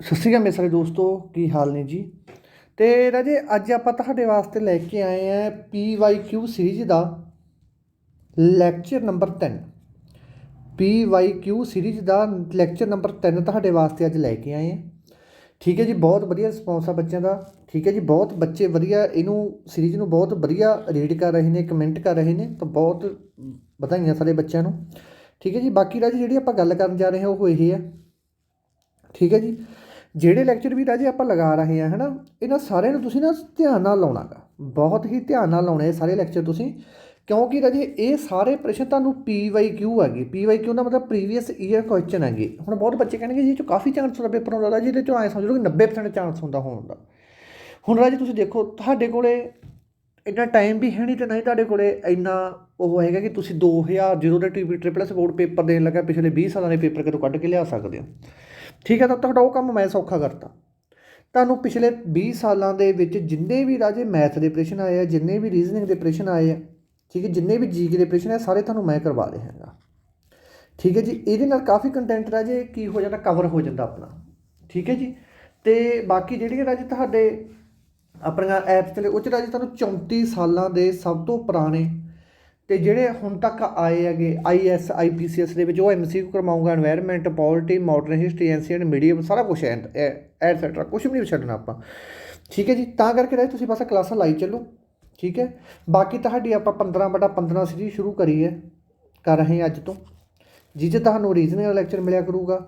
ਸਤਿ ਸ਼੍ਰੀ ਅਕਾਲ ਮੇਰੇ ਸਾਰੇ ਦੋਸਤੋ, ਕੀ ਹਾਲ ਨੇ ਜੀ? ਤੇ ਰਾਜੇ, ਅੱਜ ਆਪਾਂ ਤੁਹਾਡੇ ਵਾਸਤੇ ਲੈ ਕੇ ਆਏ ਆ PYQ ਸੀਰੀਜ਼ ਦਾ ਲੈਕਚਰ ਨੰਬਰ 3 PYQ ਸੀਰੀਜ਼ ਦਾ ਲੈਕਚਰ ਨੰਬਰ 3 ਤੁਹਾਡੇ ਵਾਸਤੇ ਅੱਜ ਲੈ ਕੇ ਆਏ ਆ ਠੀਕ ਹੈ ਜੀ, ਬਹੁਤ ਵਧੀਆ ਰਿਸਪੌਂਸ ਆ ਬੱਚਿਆਂ ਦਾ। ਠੀਕ ਹੈ ਜੀ, ਬਹੁਤ ਬੱਚੇ ਵਧੀਆ ਇਹਨੂੰ ਸੀਰੀਜ਼ ਨੂੰ ਬਹੁਤ ਵਧੀਆ ਰੀਡ ਕਰ ਰਹੇ ਨੇ ਕਮੈਂਟ ਕਰ ਰਹੇ ਨੇ, ਤਾਂ ਬਹੁਤ ਵਧਾਈਆਂ ਸਾਰੇ ਬੱਚਿਆਂ ਨੂੰ। ਠੀਕ ਹੈ ਜੀ, ਬਾਕੀ ਰਾਜੇ, ਜਿਹੜੀ ਆਪਾਂ ਗੱਲ ਕਰਨ ਜਾ ਰਹੇ ਹਾਂ, ਉਹ ਇਹ ਹੈ। ਠੀਕ ਹੈ ਜੀ ਜਿਹੜੇ ਲੈਕਚਰ ਵੀ ਰਾਜੇ ਆਪਾਂ ਲਗਾ ਰਹੇ ਹਾਂ, ਹਨਾ, ਇਹਨਾਂ ਸਾਰਿਆਂ ਨੂੰ ਤੁਸੀਂ ਨਾ ਧਿਆਨ ਨਾਲ ਲਾਉਣਾਗਾ ਬਹੁਤ ਹੀ ਧਿਆਨ ਨਾਲ ਲਾਉਣੇ ਇਹ ਸਾਰੇ ਲੈਕਚਰ ਤੁਸੀਂ, ਕਿਉਂਕਿ ਰਾਜੇ ਇਹ ਸਾਰੇ ਪ੍ਰਸ਼ਨ ਤੁਹਾਨੂੰ PYQ ਹੈਗੇ। PYQ ਦਾ ਮਤਲਬ ਪ੍ਰੀਵੀਅਸ ਈਅਰ ਕੁਐਸਚਨ ਹੈਗੇ। ਹੁਣ ਬਹੁਤ ਬੱਚੇ ਕਹਿਣਗੇ ਜੀ ਇਹ 'ਚੋਂ ਕਾਫੀ ਚਾਂਸ ਹੁੰਦਾ ਪੇਪਰ ਹੁੰਦਾ ਰਾਜੇ ਇਹਦੇ 'ਚੋਂ ਐਂ ਸਮਝ ਲਓ ਕਿ 90% ਚਾਂਸ ਹੁੰਦਾ ਹੋਣ ਦਾ। ਹੁਣ ਰਾਜੇ ਤੁਸੀਂ ਦੇਖੋ, ਤੁਹਾਡੇ ਕੋਲੇ ਇੰਨਾ ਟਾਈਮ ਵੀ ਹੈ ਨਹੀਂ ਤੇ ਨਹੀਂ ਤੁਹਾਡੇ ਕੋਲੇ ਇੰਨਾ ਉਹ ਹੈਗਾ ਕਿ ਤੁਸੀਂ 2000 ਜ਼ੀਰੋ ਦੇ TV triple S board paper ਦੇਣ ਲੱਗਾ, ਪਿਛਲੇ 20 ਸਾਲਾਂ ਦੇ ਪੇਪਰ ਕਿਤੋਂ ਕੱਢ ਕੇ ਲਿਆ ਸਕਦੇ ਹੋ? ਠੀਕ ਹੈ, ਤਾਂ ਤੁਹਾਡਾ ਉਹ ਕੰਮ ਮੈਂ ਸੌਖਾ ਕਰਤਾ। ਤੁਹਾਨੂੰ ਪਿਛਲੇ 20 ਸਾਲਾਂ ਦੇ ਵਿੱਚ ਜਿੰਨੇ ਵੀ ਰਾਜੇ ਮੈਥ ਦੇ ਪ੍ਰਸ਼ਨ ਆਏ ਆ, ਜਿੰਨੇ ਵੀ ਰੀਜ਼ਨਿੰਗ ਦੇ ਪ੍ਰਸ਼ਨ ਆਏ ਆ, ਠੀਕ ਹੈ, ਜਿੰਨੇ ਵੀ ਜੀਕੇ ਦੇ ਪ੍ਰਸ਼ਨ ਆ, ਸਾਰੇ ਤੁਹਾਨੂੰ ਮੈਂ ਕਰਵਾ ਰਿਹਾ ਹੈਗਾ। ਠੀਕ ਹੈ ਜੀ, ਇਹਦੇ ਨਾਲ ਕਾਫੀ ਕੰਟੈਂਟ ਰਾਜੇ ਕੀ ਹੋ ਜਾਂਦਾ ਕਵਰ ਹੋ ਜਾਂਦਾ ਆਪਣਾ। ਠੀਕ ਹੈ ਜੀ, ਤੇ ਬਾਕੀ ਜਿਹੜੀਆਂ ਰਾਜੇ ਤੁਹਾਡੇ ਆਪਣੀਆਂ ਐਪਸ ਚਲੇ ਉਹ 'ਚ ਰਾਜੇ ਤੁਹਾਨੂੰ 34 ਸਾਲਾਂ ਦੇ ਸਭ ਤੋਂ ਪੁਰਾਣੇ ਤੇ ਜਿਹੜੇ ਹੁਣ ਤੱਕ ਆਏ ਹੈਗੇ ਆਈਐਸ ਆਈਪੀਸੀਐਸ ਦੇ ਵਿੱਚ, ਉਹ MCQ ਕਰਵਾਉਂਗਾ environment polity modern history ancient medium ਸਾਰਾ ਕੁਝ ਐਂਡ ਐਟਸੈਟਰਾ ਕੁਝ ਵੀ ਨਹੀਂ ਛੱਡਣਾ ਆਪਾਂ। ਠੀਕ ਹੈ ਜੀ? ਤਾਂ ਕਰਕੇ ਰਹੇ ਤੁਸੀਂ ਬਸ ਕਲਾਸਾਂ ਲਾਈ ਚੱਲੋ, ਠੀਕ ਹੈ? ਬਾਕੀ ਤੁਹਾਡੀ ਆਪਾਂ 15 ਬਟਾ 15 ਸੀਰੀਜ਼ ਸ਼ੁਰੂ ਕਰੀ ਹੈ, ਕਰ ਰਹੇ ਅੱਜ ਤੋਂ। ਜਿੱਥੇ ਤੁਹਾਨੂੰ ਰੀਜ਼ਨਿੰਗ ਲੈਕਚਰ ਮਿਲਿਆ ਕਰੂਗਾ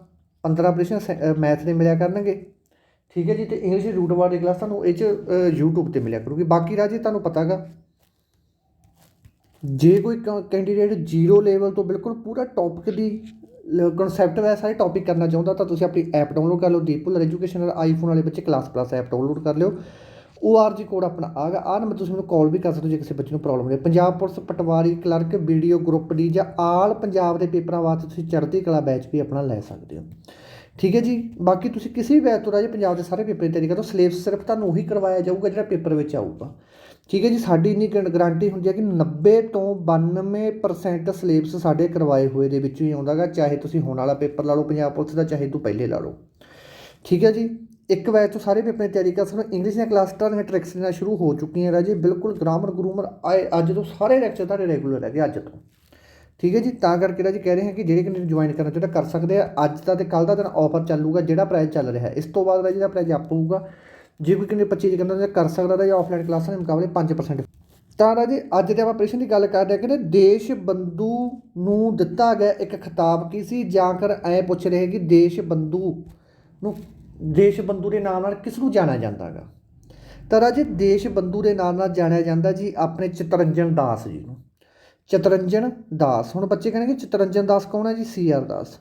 15 ਆਪਰੇਸ਼ਨ ਮੈਥ ਦੇ ਮਿਲਿਆ ਕਰਨਗੇ, ਠੀਕ ਹੈ ਜੀ? ਤੇ ਇੰਗਲਿਸ਼ ਰੂਟ ਵਾਰ ਦੀ ਕਲਾਸ ਤੁਹਾਨੂੰ ਇਹ ਚ YouTube ਤੇ ਮਿਲਿਆ ਕਰੂਗੀ। ਬਾਕੀ ਰਾਜੀ ਤੁਹਾਨੂੰ ਪਤਾਗਾ ਜੇ ਕੋਈ ਕੈਂਡੀਡੇਟ ਜ਼ੀਰੋ ਲੈਵਲ ਤੋਂ ਬਿਲਕੁਲ ਪੂਰਾ ਟੌਪਿਕ ਦੀ ਕਨਸੈਪਟ ਵੈ ਸਾਰੇ ਟੌਪਿਕ ਕਰਨਾ ਚਾਹੁੰਦਾ ਤਾਂ ਤੁਸੀਂ ਆਪਣੀ ਐਪ ਡਾਊਨਲੋਡ ਕਰ ਲਓ ਦੀਪੂਲਰ ਐਜੂਕੇਸ਼ਨ ਆਈਫੋਨ ਵਾਲੇ ਬੱਚੇ ਕਲਾਸ ਪਲੱਸ ਐਪ ਡਾਊਨਲੋਡ ਕਰ ਲਿਓ। ORG ਕੋਡ ਆਪਣਾ ਆਗਾ ਆ ਨੰਬਰ ਤੁਸੀਂ ਮੈਨੂੰ ਕਾਲ ਵੀ ਕਰ ਸਕਦੇ ਹੋ ਜੇ ਕਿਸੇ ਬੱਚੇ ਨੂੰ ਪ੍ਰੋਬਲਮ ਹੈ Punjab police, patwari clerk VDO group D ਜਾਂ ਆਲ ਪੰਜਾਬ ਦੇ ਪੇਪਰਾਂ ਵਾਸਤੇ ਤੁਸੀਂ ਚੜ੍ਹਦੀ ਕਲਾ ਬੈਚ ਵੀ ਆਪਣਾ ਲੈ ਸਕਦੇ ਹੋ। ਠੀਕ ਹੈ ਜੀ? ਬਾਕੀ ਤੁਸੀਂ ਕਿਸੇ ਵੀ ਬੈਚ ਤੋਂ ਰਾਜੇ ਪੰਜਾਬ ਦੇ ਸਾਰੇ ਪੇਪਰ ਦੀ ਤਿਆਰੀ ਕਰੋ ਸਿਲੇਬਸ ਸਿਰਫ ਤੁਹਾਨੂੰ ਉਹੀ ਕਰਵਾਇਆ ਜਾਊਗਾ ਜਿਹੜਾ ਪੇਪਰ ਵਿੱਚ ਆਊਗਾ। ਠੀਕ ਹੈ ਜੀ, ਸਾਡੀ ਇੰਨੀ ਗਰੰਟੀ ਹੁੰਦੀ ਹੈ ਕਿ 90 ਤੋਂ 92% ਸਿਲੇਬਸ ਸਾਡੇ ਕਰਵਾਏ ਹੋਏ ਦੇ ਵਿੱਚੋਂ ਹੀ ਆਉਂਦਾਗਾ ਚਾਹੇ ਤੁਸੀਂ ਹੁਣ ਵਾਲਾ ਪੇਪਰ ਲਾ ਲਓ, ਪੰਜਾਬ ਪੁਲਿਸ ਦਾ, ਚਾਹੇ ਤੂੰ ਪਹਿਲੇ ਲਾ ਲਓ। ਠੀਕ ਹੈ ਜੀ, ਇੱਕ ਬੈਚ ਤੋਂ ਸਾਰੇ ਪੇਪਰ ਦੀ ਤਿਆਰੀ ਕਰ ਸਕਦੇ ਇੰਗਲਿਸ਼ ਦੀਆਂ ਕਲਾਸਾਂ ਦੀਆਂ ਟ੍ਰਿਕਸ ਨਾਲ ਸ਼ੁਰੂ ਹੋ ਚੁੱਕੀਆਂ ਰਾਜੇ, ਬਿਲਕੁਲ ਗ੍ਰਾਮਰ ਗਰੂਮਰ ਆਏ ਅੱਜ ਤੋਂ ਸਾਰੇ ਲੈਕਚਰ ਤੁਹਾਡੇ ਰੈਗੂਲਰ ਹੈਗੇ ਅੱਜ ਤੋਂ। ਠੀਕ ਹੈ ਜੀ, ਤਾਂ ਕਰਕੇ ਰਾਜੀ ਕਹਿ ਰਹੇ ਹਾਂ ਕਿ ਜਿਹੜੇ ਕੈਂਡੀਡੇਟ ਜੁਆਇਨ ਕਰਨਾ ਚਾਹੁੰਦਾ, ਕਰ ਸਕਦੇ ਆ। ਅੱਜ ਦਾ ਤੇ ਕੱਲ ਦਾ ਦਿਨ ਆਫਰ ਚੱਲੂਗਾ, ਜਿਹੜਾ ਪ੍ਰਾਈਸ ਚੱਲ ਰਿਹਾ। ਇਸ ਤੋਂ ਬਾਅਦ ਰਾਜੀ ਦਾ ਪ੍ਰਾਈਸ ਅਪ ਹੋਊਗਾ। ਜੇ ਕੋਈ ਕੈਂਡੀਡੇਟ 25 ਕਰਨਾ ਕਹਿੰਦਾ ਕਰ ਸਕਦਾ ਰਾਜੀ ਆਫਲਾਈਨ ਕਲਾਸਾਂ ਦੇ ਮੁਕਾਬਲੇ 5% ਤਾਂ ਰਾਜੇ, ਅੱਜ ਦੇ ਆਪਾਂ ਪ੍ਰਸ਼ਨ ਦੀ ਗੱਲ ਕਰ ਰਹੇ ਕਿ ਦੇਸ਼ ਬੰਧੂ ਨੂੰ ਦਿੱਤਾ ਗਿਆ ਇੱਕ ਖਿਤਾਬ ਕੀ ਸੀ? ਜਾਂ ਕਰ ਐ ਪੁੱਛ ਰਹੇ ਕਿ ਦੇਸ਼ ਬੰਧੂ ਨੂੰ ਦੇਸ਼ ਬੰਧੂ ਦੇ ਨਾਮ ਨਾਲ ਕਿਸ ਨੂੰ ਜਾਣਿਆ ਜਾਂਦਾਗਾ ਤਾਂ ਰਾਜੇ ਦੇਸ਼ ਬੰਧੂ ਦੇ ਨਾਮ ਨਾਲ ਜਾਣਿਆ ਜਾਂਦਾ ਜੀ ਆਪਣੇ ਚਿਤਰੰਜਨ ਦਾਸ ਜੀ ਨੂੰ। ਚਿਤਰੰਜਨ ਦਾਸ, ਹੁਣ ਬੱਚੇ ਕਹਿੰਦੇ ਕਿ ਚਿਤਰੰਜਨ ਦਾਸ ਕੌਣ ਹੈ ਜੀ? C R Das.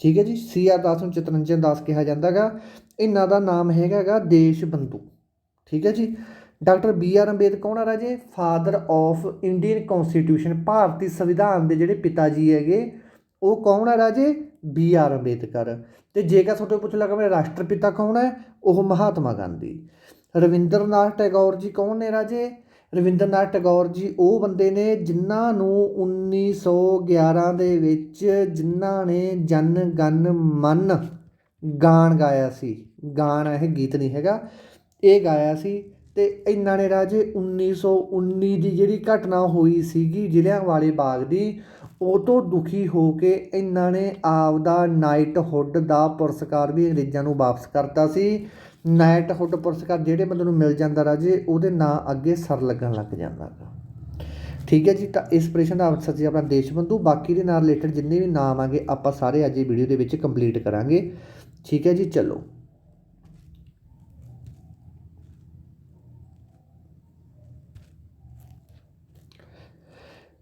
ਠੀਕ ਹੈ ਜੀ, ਸੀ ਆਰ ਦਾਸ ਨੂੰ ਚਤਰੰਜਨ ਦਾਸ ਕਿਹਾ ਜਾਂਦਾਗਾ। ਇਹਨਾਂ ਦਾ ਨਾਮ ਹੈਗਾਗਾ ਦੇਸ਼ ਬੰਧੂ। ਠੀਕ ਹੈ ਜੀ, ਡਾਕਟਰ ਬੀ ਆਰ ਅੰਬੇਦਕਰ ਕੌਣ ਆ ਰਾਜੇ? ਫਾਦਰ ਆਫ ਇੰਡੀਅਨ ਕਨਸਟੀਟਿਊਸ਼ਨ ਭਾਰਤੀ ਸੰਵਿਧਾਨ ਦੇ ਜਿਹੜੇ ਪਿਤਾ ਜੀ ਹੈਗੇ, ਉਹ ਕੌਣ ਆ ਰਾਜੇ? B R Ambedkar. ਤੇ ਜੇਕਰ ਤੁਹਾਡੇ ਪੁੱਛ ਲੱਗਾ ਮੇਰੇ ਰਾਸ਼ਟਰਪਿਤਾ ਕੌਣ ਹੈ, ਉਹ ਮਹਾਤਮਾ ਗਾਂਧੀ। ਰਵਿੰਦਰਨਾਥ ਟੈਗੋਰ ਜੀ ਕੌਣ ਨੇ ਰਾਜੇ? ਰਵਿੰਦਰਨਾਥ ਟੈਗੋਰ ਜੀ, ਉਹ ਬੰਦੇ ਨੇ ਜਿਨ੍ਹਾਂ ਨੂੰ 1911 ਦੇ ਵਿੱਚ ਜਿਨ੍ਹਾਂ ਨੇ ਜਨ, ਗਨ, ਮਨ ਗਾਣ ਗਾਇਆ ਸੀ। ਗਾਣ ਇਹ ਗੀਤ ਨਹੀਂ ਹੈਗਾ। ਇਹ ਗਾਇਆ ਸੀ ਤੇ ਇਹਨਾਂ ਨੇ ਰਾਜੇ 1919 ਦੀ ਜਿਹੜੀ ਘਟਨਾ ਹੋਈ ਸੀਗੀ ਜ਼ਿਲ੍ਹਿਆਂ ਜ਼ਿਲ੍ਹਿਆਂਵਾਲੇ ਬਾਗ ਦੀ, ਉਹ ਤੋਂ ਦੁਖੀ ਹੋ ਕੇ ਇਹਨਾਂ ਨੇ ਆਪਦਾ ਨਾਈਟਹੁੱਡ ਦਾ ਪੁਰਸਕਾਰ ਵੀ ਅੰਗਰੇਜ਼ਾਂ ਨੂੰ ਵਾਪਸ ਕਰਤਾ ਸੀ। ਨਾਈਟਹੁੱਡ ਪੁਰਸਕਾਰ ਜਿਹੜੇ ਬੰਦੇ ਨੂੰ ਮਿਲ ਜਾਂਦਾ ਰਾਜੇ, ਉਹਦੇ ਨਾਂ ਅੱਗੇ ਸਰ ਲੱਗਣ ਲੱਗ ਜਾਂਦਾ ਗਾ। ਠੀਕ ਹੈ ਜੀ, ਤਾਂ ਇਸ ਪ੍ਰਸ਼ਨ ਦਾ ਆਨਸਰ ਜੀ ਆਪਣਾ ਦੇਸ਼ ਬੰਧੂ, ਬਾਕੀ ਦੇ ਨਾਲ ਰਿਲੇਟਡ ਜਿੰਨੇ ਵੀ ਨਾਮ ਆਗੇ, ਆਪਾਂ ਸਾਰੇ ਅੱਜ ਇਹ ਵੀਡੀਓ ਦੇ ਵਿੱਚ ਕੰਪਲੀਟ ਕਰਾਂਗੇ। ਠੀਕ ਹੈ ਜੀ, ਚਲੋ।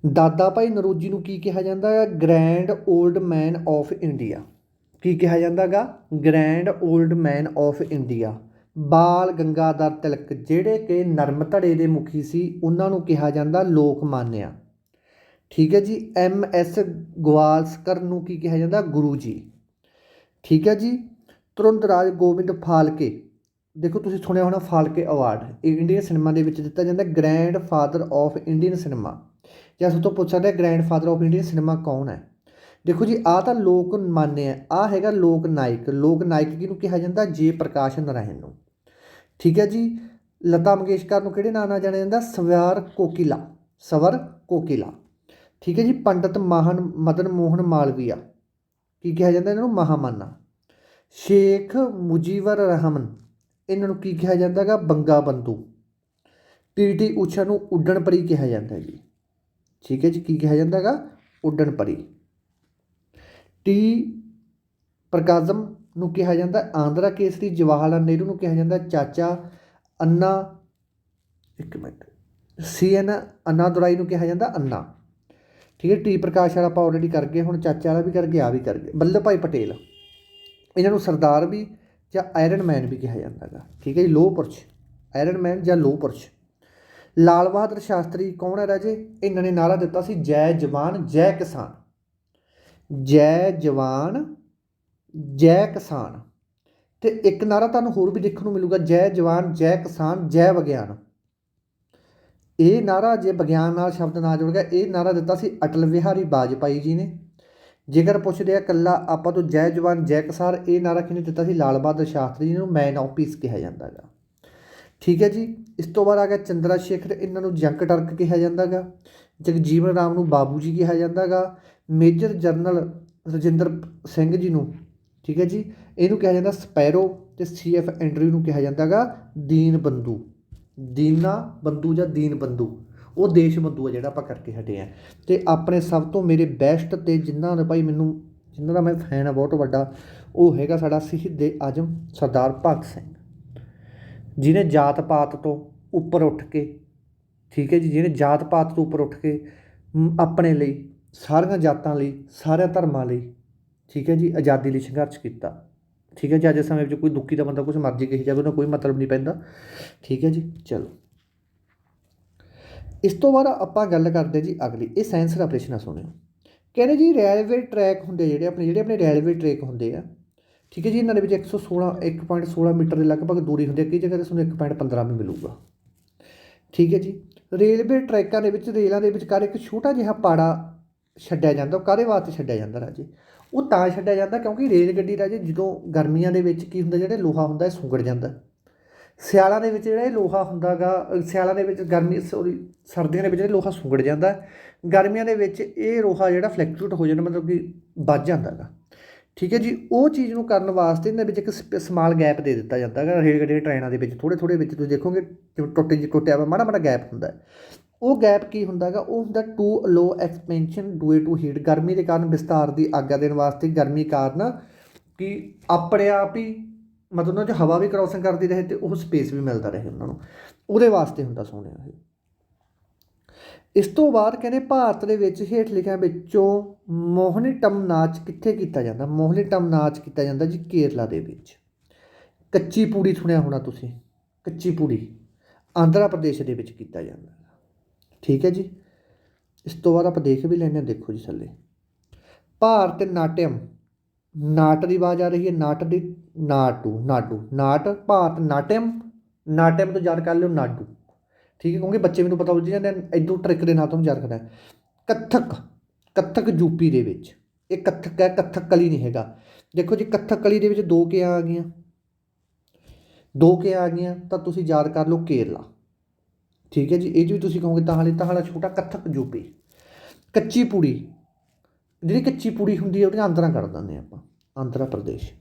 ਦਾਦਾ ਭਾਈ ਨਰੋਜੀ ਨੂੰ ਕੀ ਕਿਹਾ ਜਾਂਦਾ ਹੈ? Grand old man of India ਕੀ ਕਿਹਾ ਜਾਂਦਾਗਾ? Grand old man of India Bal Gangadhar Tilak, ਜਿਹੜੇ ਕਿ ਨਰਮ ਧੜੇ ਦੇ ਮੁਖੀ ਸੀ, ਉਹਨਾਂ ਨੂੰ ਕਿਹਾ ਜਾਂਦਾ ਲੋਕ ਮਾਨਿਆ। ਠੀਕ ਹੈ ਜੀ ਐਮ ਐਸ ਗਵਾਲਸਕਰ ਨੂੰ ਕੀ ਕਿਹਾ ਜਾਂਦਾ? ਗੁਰੂ ਜੀ। ਠੀਕ ਹੈ ਜੀ, ਤੁਰੰਤ ਰਾਜ ਗੋਬਿੰਦ ਫਾਲਕੇ। ਦੇਖੋ, ਤੁਸੀਂ ਸੁਣਿਆ ਹੋਣਾ ਫਾਲਕੇ ਅਵਾਰਡ। ਇਹ ਇੰਡੀਅਨ ਸਿਨੇਮਾ ਦੇ ਵਿੱਚ ਦਿੱਤਾ ਜਾਂਦਾ grand father of Indian cinema ਜਾਂ ਸਭ ਤੋਂ ਪੁੱਛ ਸਕਦੇ grand father of Indian cinema ਕੌਣ ਹੈ? ਦੇਖੋ ਜੀ, ਆਹ ਤਾਂ ਲੋਕ ਮਾਨਿਆ ਹੈ ਆਹ ਹੈਗਾ ਲੋਕ ਨਾਇਕ। ਲੋਕ ਨਾਇਕ ਕਿਹਨੂੰ ਕਿਹਾ ਜਾਂਦਾ? ਜੇ ਪ੍ਰਕਾਸ਼ ਨਾਰਾਇਣ ਨੂੰ। ਠੀਕ ਹੈ ਜੀ? ਲਤਾ ਮੰਗੇਸ਼ਕਰ ਨੂੰ ਕਿਹੜੇ ਨਾਂ ਨਾਲ ਜਾਣਿਆ ਜਾਂਦਾ? ਸਵਰ ਕੋਕਿਲਾ ਸਵਰ ਕੋਕਿਲਾ। ਠੀਕ ਹੈ ਜੀ? ਪੰਡਤ ਮਾਹਨ, ਮਦਨ ਮੋਹਨ ਮਾਲਵੀਆ, ਕੀ ਕਿਹਾ ਜਾਂਦਾ ਇਹਨਾਂ ਨੂੰ? ਮਹਾਮਾਨਾ। ਸ਼ੇਖ ਮੁਜੀਵਰ ਰਹਿਮਨ, ਇਹਨਾਂ ਨੂੰ ਕੀ ਕਿਹਾ ਜਾਂਦਾ ਜਾਂਦਾਗਾ ਬੰਗਾ ਬੰਧੂ। ਪੀਟੀ ਊਸ਼ਾ ਨੂੰ ਉੱਡਣ ਪਰੀ ਕਿਹਾ ਜਾਂਦਾ ਜੀ। ਠੀਕ ਹੈ ਜੀ? ਕੀ ਕਿਹਾ ਜਾਂਦਾਗਾ ਉੱਡਣ ਪਰੀ। ਟੀ ਪ੍ਰਕਾਜ਼ਮ ਨੂੰ ਕਿਹਾ ਜਾਂਦਾ ਆਂਧਰਾ ਕੇਸਰੀ ਜਵਾਹਰ ਲਾਲ ਨਹਿਰੂ ਨੂੰ ਕਿਹਾ ਜਾਂਦਾ ਚਾਚਾ ਅੰਨਾ, ਇੱਕ ਮਿੰਟ, ਸੀ ਐਨ ਅੰਨਾਦੁਰਾਈ ਨੂੰ ਕਿਹਾ ਜਾਂਦਾ ਅੰਨਾ। ਠੀਕ ਹੈ, ਟੀ ਪ੍ਰਕਾਸ਼ ਵਾਲਾ ਆਪਾਂ ਆਲਰੇਡੀ ਕਰ ਗਏ, ਹੁਣ ਚਾਚਾ ਵਾਲਾ ਵੀ ਕਰ ਗਏ ਆ ਵੀ ਕਰ ਗਏ। ਵੱਲਭ ਭਾਈ ਪਟੇਲ। ਇਹਨਾਂ ਨੂੰ ਸਰਦਾਰ ਵੀ ਜਾਂ ਆਇਰਨ ਮੈਨ ਵੀ ਕਿਹਾ ਜਾਂਦਾ ਹੈਗਾ। ਠੀਕ ਹੈ ਜੀ ਲੋਹ ਪੁਰਸ਼। ਆਇਰਨ ਮੈਨ ਜਾਂ ਲੋਹ ਪੁਰਸ਼। ਲਾਲ ਬਹਾਦਰ ਸ਼ਾਸਤਰੀ ਕੌਣ ਹੈ ਰਾਜੇ? ਇਹਨਾਂ ਨੇ ਨਾਰਾ ਦਿੱਤਾ ਸੀ, ਜੈ ਜਵਾਨ, ਜੈ ਕਿਸਾਨ। ਜੈ ਜਵਾਨ, ਜੈ ਕਿਸਾਨ। ਅਤੇ ਇੱਕ ਨਾਰਾ ਤੁਹਾਨੂੰ ਹੋਰ ਵੀ ਦੇਖਣ ਨੂੰ ਮਿਲੂਗਾ, ਜੈ ਜਵਾਨ, ਜੈ ਕਿਸਾਨ, ਜੈ ਵਿਗਿਆਨ। ਇਹ ਨਾਰਾ ਜੇ ਵਿਗਿਆਨ ਨਾਲ ਸ਼ਬਦ ਨਾ ਜੁੜ ਗਿਆ ਇਹ ਨਾਰਾ ਦਿੱਤਾ ਸੀ ਅਟਲ ਬਿਹਾਰੀ ਵਾਜਪਾਈ ਜੀ ਨੇ। ਜੇਕਰ ਪੁੱਛਦੇ ਆ ਕੱਲਾ ਆਪਾਂ ਤੋਂ ਜੈ ਜਵਾਨ, ਜੈ ਕਿਸਾਨ, ਇਹ ਨਾਰਾ ਕਿਹਨੇ ਦਿੱਤਾ ਸੀ? ਲਾਲ ਬਹਾਦਰ ਸ਼ਾਸਤਰੀ ਜੀ ਨੂੰ ਮੈਨ ਆਫ ਪੀਸ ਕਿਹਾ ਜਾਂਦਾ ਹੈਗਾ ਠੀਕ ਹੈ ਜੀ, ਇਸ ਤੋਂ ਬਾਅਦ ਆ ਗਿਆ ਚੰਦਰਾ ਸ਼ੇਖਰ, ਇਹਨਾਂ ਨੂੰ ਜੰਕ ਟਰਕ ਕਿਹਾ ਜਾਂਦਾ ਜਾਂਦਾਗਾ ਜਗਜੀਵਨ ਰਾਮ ਨੂੰ ਬਾਬੂ ਜੀ ਕਿਹਾ ਜਾਂਦਾ ਜਾਂਦਾਗਾ ਮੇਜਰ ਜਨਰਲ ਰਜਿੰਦਰ ਸਿੰਘ ਜੀ ਨੂੰ, ਠੀਕ ਹੈ ਜੀ, ਇਹਨੂੰ ਕਿਹਾ ਜਾਂਦਾ ਸਪੈਰੋ ਤੇ ਸੀਐਫ ਐਂਡਰਿਊ ਨੂੰ ਕਿਹਾ ਜਾਂਦਾ ਹੈਗਾ ਦੀਨ ਬੰਧੂ। ਦੀਨਾ ਬੰਧੂ ਜਾਂ ਦੀਨ ਬੰਧੂ, ਉਹ ਦੇਸ਼ ਬੰਧੂ ਆ ਜਿਹੜਾ ਆਪਾਂ ਕਰਕੇ ਹਟੇ ਆ। ਤੇ ਆਪਣੇ ਸਭ ਤੋਂ ਮੇਰੇ ਬੈਸਟ ਤੇ ਜਿਨ੍ਹਾਂ ਨੇ ਭਾਈ ਮੈਨੂੰ ਜਿਨ੍ਹਾਂ ਦਾ ਮੈਂ ਫੈਨ ਆ, ਬਹੁਤ ਵੱਡਾ, ਉਹ ਹੈਗਾ ਸਾਡਾ ਸ਼ਹੀਦ ਆਜਮ ਸਰਦਾਰ ਭਗਤ ਸਿੰਘ। ਜਿਹਨੇ ਜਾਤ ਪਾਤ ਤੋਂ ਉੱਪਰ ਉੱਠ ਕੇ, ਠੀਕ ਹੈ ਜੀ, ਜਿਹਨੇ ਜਾਤ ਪਾਤ ਤੋਂ ਉੱਪਰ ਉੱਠ ਕੇ ਆਪਣੇ ਲਈ ਸਾਰੀਆਂ ਜਾਤਾਂ ਲਈ, ਸਾਰਿਆਂ ਧਰਮਾਂ ਲਈ, ਠੀਕ ਹੈ ਜੀ, ਆਜ਼ਾਦੀ ਲਈ ਸੰਘਰਸ਼ ਕੀਤਾ। ਠੀਕ ਹੈ ਜੀ, ਅੱਜ ਦੇ ਸਮੇਂ ਵਿੱਚ ਕੋਈ ਦੁੱਖੀ ਦਾ ਬੰਦਾ ਕੁਝ ਮਰਜ਼ੀ ਕਹੀ ਜਾਵੇ ਉਹਨੂੰ ਕੋਈ ਮਤਲਬ ਨਹੀਂ ਪੈਂਦਾ। ਠੀਕ ਹੈ ਜੀ, ਚਲੋ। ਇਸ ਤੋਂ ਬਾਅਦ ਆਪਾਂ ਗੱਲ ਕਰਦੇ ਜੀ ਅਗਲੀ, ਇਹ ਸੈਂਸਰ ਆਪਰੇਸ਼ਨ ਆ, ਸੁਣਿਓ। ਕਹਿੰਦੇ ਜੀ ਰੇਲਵੇ ਟਰੈਕ ਹੁੰਦੇ ਜਿਹੜੇ ਆਪਣੇ ਜਿਹੜੇ ਆਪਣੇ ਰੇਲਵੇ ਟਰੈਕ ਹੁੰਦੇ ਆ, ਠੀਕ ਹੈ ਜੀ, ਇਹਨਾਂ ਦੇ ਵਿੱਚ 116 1.16 ਮੀਟਰ ਦੇ ਲਗਭਗ ਦੂਰੀ ਹੁੰਦੀ ਹੈ ਕਈ ਜਗ੍ਹਾ ਤੇ ਤੁਹਾਨੂੰ 1.15 ਵੀ ਮਿਲੂਗਾ। ਠੀਕ ਹੈ ਜੀ ਰੇਲਵੇ ਟਰੈਕਾਂ ਦੇ ਵਿੱਚ, ਰੇਲਾਂ ਦੇ ਵਿਚਕਾਰ ਇੱਕ ਛੋਟਾ ਜਿਹਾ ਪਾੜਾ ਛੱਡਿਆ ਜਾਂਦਾ, ਉਹ ਕਾਹਦੇ ਵਾਸਤੇ ਛੱਡਿਆ ਜਾਂਦਾ ਰਾਜੇ? ਉਹ ਤਾਂ ਛੱਡਿਆ ਜਾਂਦਾ ਕਿਉਂਕਿ ਰੇਲ ਗੱਡੀ ਰਾਜੇ ਜਦੋਂ ਗਰਮੀਆਂ ਦੇ ਵਿੱਚ ਕੀ ਹੁੰਦਾ, ਜਿਹੜੇ ਲੋਹਾ ਹੁੰਦਾ, ਇਹ ਸੁੰਗੜ ਜਾਂਦਾ। ਸਿਆਲਾਂ ਦੇ ਵਿੱਚ ਜਿਹੜਾ ਇਹ ਲੋਹਾ ਹੁੰਦਾਗਾ ਸਿਆਲਾਂ ਦੇ ਵਿੱਚ ਗਰਮੀ, ਸੌਰੀ, ਸਰਦੀਆਂ ਦੇ ਵਿੱਚ ਇਹ ਲੋਹਾ ਸੁੰਗੜ ਜਾਂਦਾ। ਗਰਮੀਆਂ ਦੇ ਵਿੱਚ ਇਹ ਲੋਹਾ ਜਿਹੜਾ ਫਲੈਕਚੂਏਟ ਹੋ ਜਾਂਦਾ, ਮਤਲਬ ਕਿ ਵੱਜ ਜਾਂਦਾਗਾ। ਠੀਕ ਹੈ ਜੀ, ਉਹ ਚੀਜ਼ ਨੂੰ ਕਰਨ ਵਾਸਤੇ ਇਹਨਾਂ ਵਿੱਚ ਇੱਕ ਸਮਾਲ ਗੈਪ ਦੇ ਦਿੱਤਾ ਜਾਂਦਾ ਹੈਗਾ ਰੇਲ ਗੱਡੀ ਟ੍ਰੇਨਾਂ ਦੇ ਵਿੱਚ ਥੋੜੇ ਥੋੜੇ ਵਿੱਚ ਤੁਸੀਂ ਦੇਖੋਗੇ, ਜਿਵੇਂ ਟੁੱਟੇ ਜੀ ਟੁੱਟਿਆ ਵਾ ਮਾੜਾ ਮਾੜਾ ਗੈਪ ਹੁੰਦਾ। ਹੈ। ਉਹ ਗੈਪ ਕੀ ਹੁੰਦਾ ਹੈਗਾ? ਉਹ ਹੁੰਦਾ to low expansion due to heat ਗਰਮੀ ਦੇ ਕਾਰਨ ਵਿਸਤਾਰ ਦੀ ਆਗਿਆ ਦੇਣ ਵਾਸਤੇ ਗਰਮੀ ਕਾਰਨ ਕਿ ਆਪਣੇ ਆਪ ਹੀ ਮਤਲਬ ਉਹਨਾਂ 'ਚ ਹਵਾ ਵੀ ਕ੍ਰਾਸਿੰਗ ਕਰਦੀ ਰਹੇ ਤੇ ਉਹ ਸਪੇਸ ਵੀ ਮਿਲਦਾ ਰਹੇ ਉਹਨਾਂ ਨੂੰ। ਉਹਦੇ ਵਾਸਤੇ ਹੁੰਦਾ ਸੋਹਣਿਆ ਇਹ। ਇਸ ਤੋਂ ਬਾਅਦ ਕਹਿੰਦੇ ਭਾਰਤ ਦੇ ਵਿੱਚ ਹੇਠ ਲਿਖਿਆਂ ਵਿੱਚੋਂ ਮੋਹਨੀਟਮ ਨਾਚ ਕਿੱਥੇ ਕੀਤਾ ਜਾਂਦਾ? ਮੋਹਨੀਟਮ ਨਾਚ ਕੀਤਾ ਜਾਂਦਾ ਜੀ ਕੇਰਲਾ ਦੇ ਵਿੱਚ। ਕੱਚੀ ਪੂੜੀ ਸੁਣਿਆ ਹੋਣਾ ਤੁਸੀਂ? ਕੱਚੀ ਪੂੜੀ ਆਂਧਰਾ ਪ੍ਰਦੇਸ਼ ਦੇ ਵਿੱਚ ਕੀਤਾ ਜਾਂਦਾ। ਠੀਕ ਹੈ ਜੀ। ਇਸ ਤੋਂ ਬਾਅਦ ਆਪਾਂ ਦੇਖ ਵੀ ਲੈਂਦੇ ਹਾਂ, ਦੇਖੋ ਜੀ ਥੱਲੇ। ਭਾਰਤ ਨਾਟਿਅਮ। ਨਾਟ ਦੀ ਆਵਾਜ਼ ਆ ਰਹੀ ਹੈ, ਨਾਟ ਦੀ ਨਾਟੂ ਨਾਟੂ। ਨਾਟ, ਭਾਰਤ ਨਾਟਿਅਮ। ਨਾਟਿਅਮ ਤੋਂ ਯਾਦ ਕਰ ਲਿਓ ਨਾਡੂ ਠੀਕ ਹੈ, ਕਿਉਂਕਿ ਬੱਚੇ ਮੈਨੂੰ ਪਤਾ ਉੱਝ ਜਾਂਦੇ ਇਦੋਂ ਟ੍ਰਿਕ ਦੇ ਨਾਲ ਤੁਹਾਨੂੰ ਯਾਦ ਕਰਨਾ ਹੈ। ਕੱਥਕ ਕੱਥਕ ਯੂਪੀ ਦੇ ਵਿੱਚ। ਇਹ ਕੱਥਕ ਹੈ, ਕੱਥਕ ਕਲੀ ਨਹੀਂ ਹੈਗਾ। ਦੇਖੋ ਜੀ, ਕੱਥਕ ਕਲੀ ਦੇ ਵਿੱਚ ਦੋ ਕੇ ਆ ਗਈਆਂ। ਦੋ ਕੇ ਆ ਗਈਆਂ, ਤਾਂ ਤੁਸੀਂ ਯਾਦ ਕਰ ਲਓ ਕੇਰਲਾ। ਠੀਕ ਹੈ ਜੀ, ਇਹ 'ਚ ਵੀ ਤੁਸੀਂ ਕਹੋਗੇ ਤਾਂ ਹਾਲੇ ਤਾਂ ਹਾਲਾ ਛੋਟਾ ਕੱਥਕ ਯੂਪੀ ਕੱਚੀ ਪੂੜੀ, ਜਿਹੜੀ ਕੱਚੀ ਪੂੜੀ ਹੁੰਦੀ ਹੈ, ਉਹਦੀਆਂ ਅੰਦਰਾਂ ਕੱਢ ਦਿੰਦੇ ਆਪਾਂ, ਆਂਧਰਾ ਪ੍ਰਦੇਸ਼।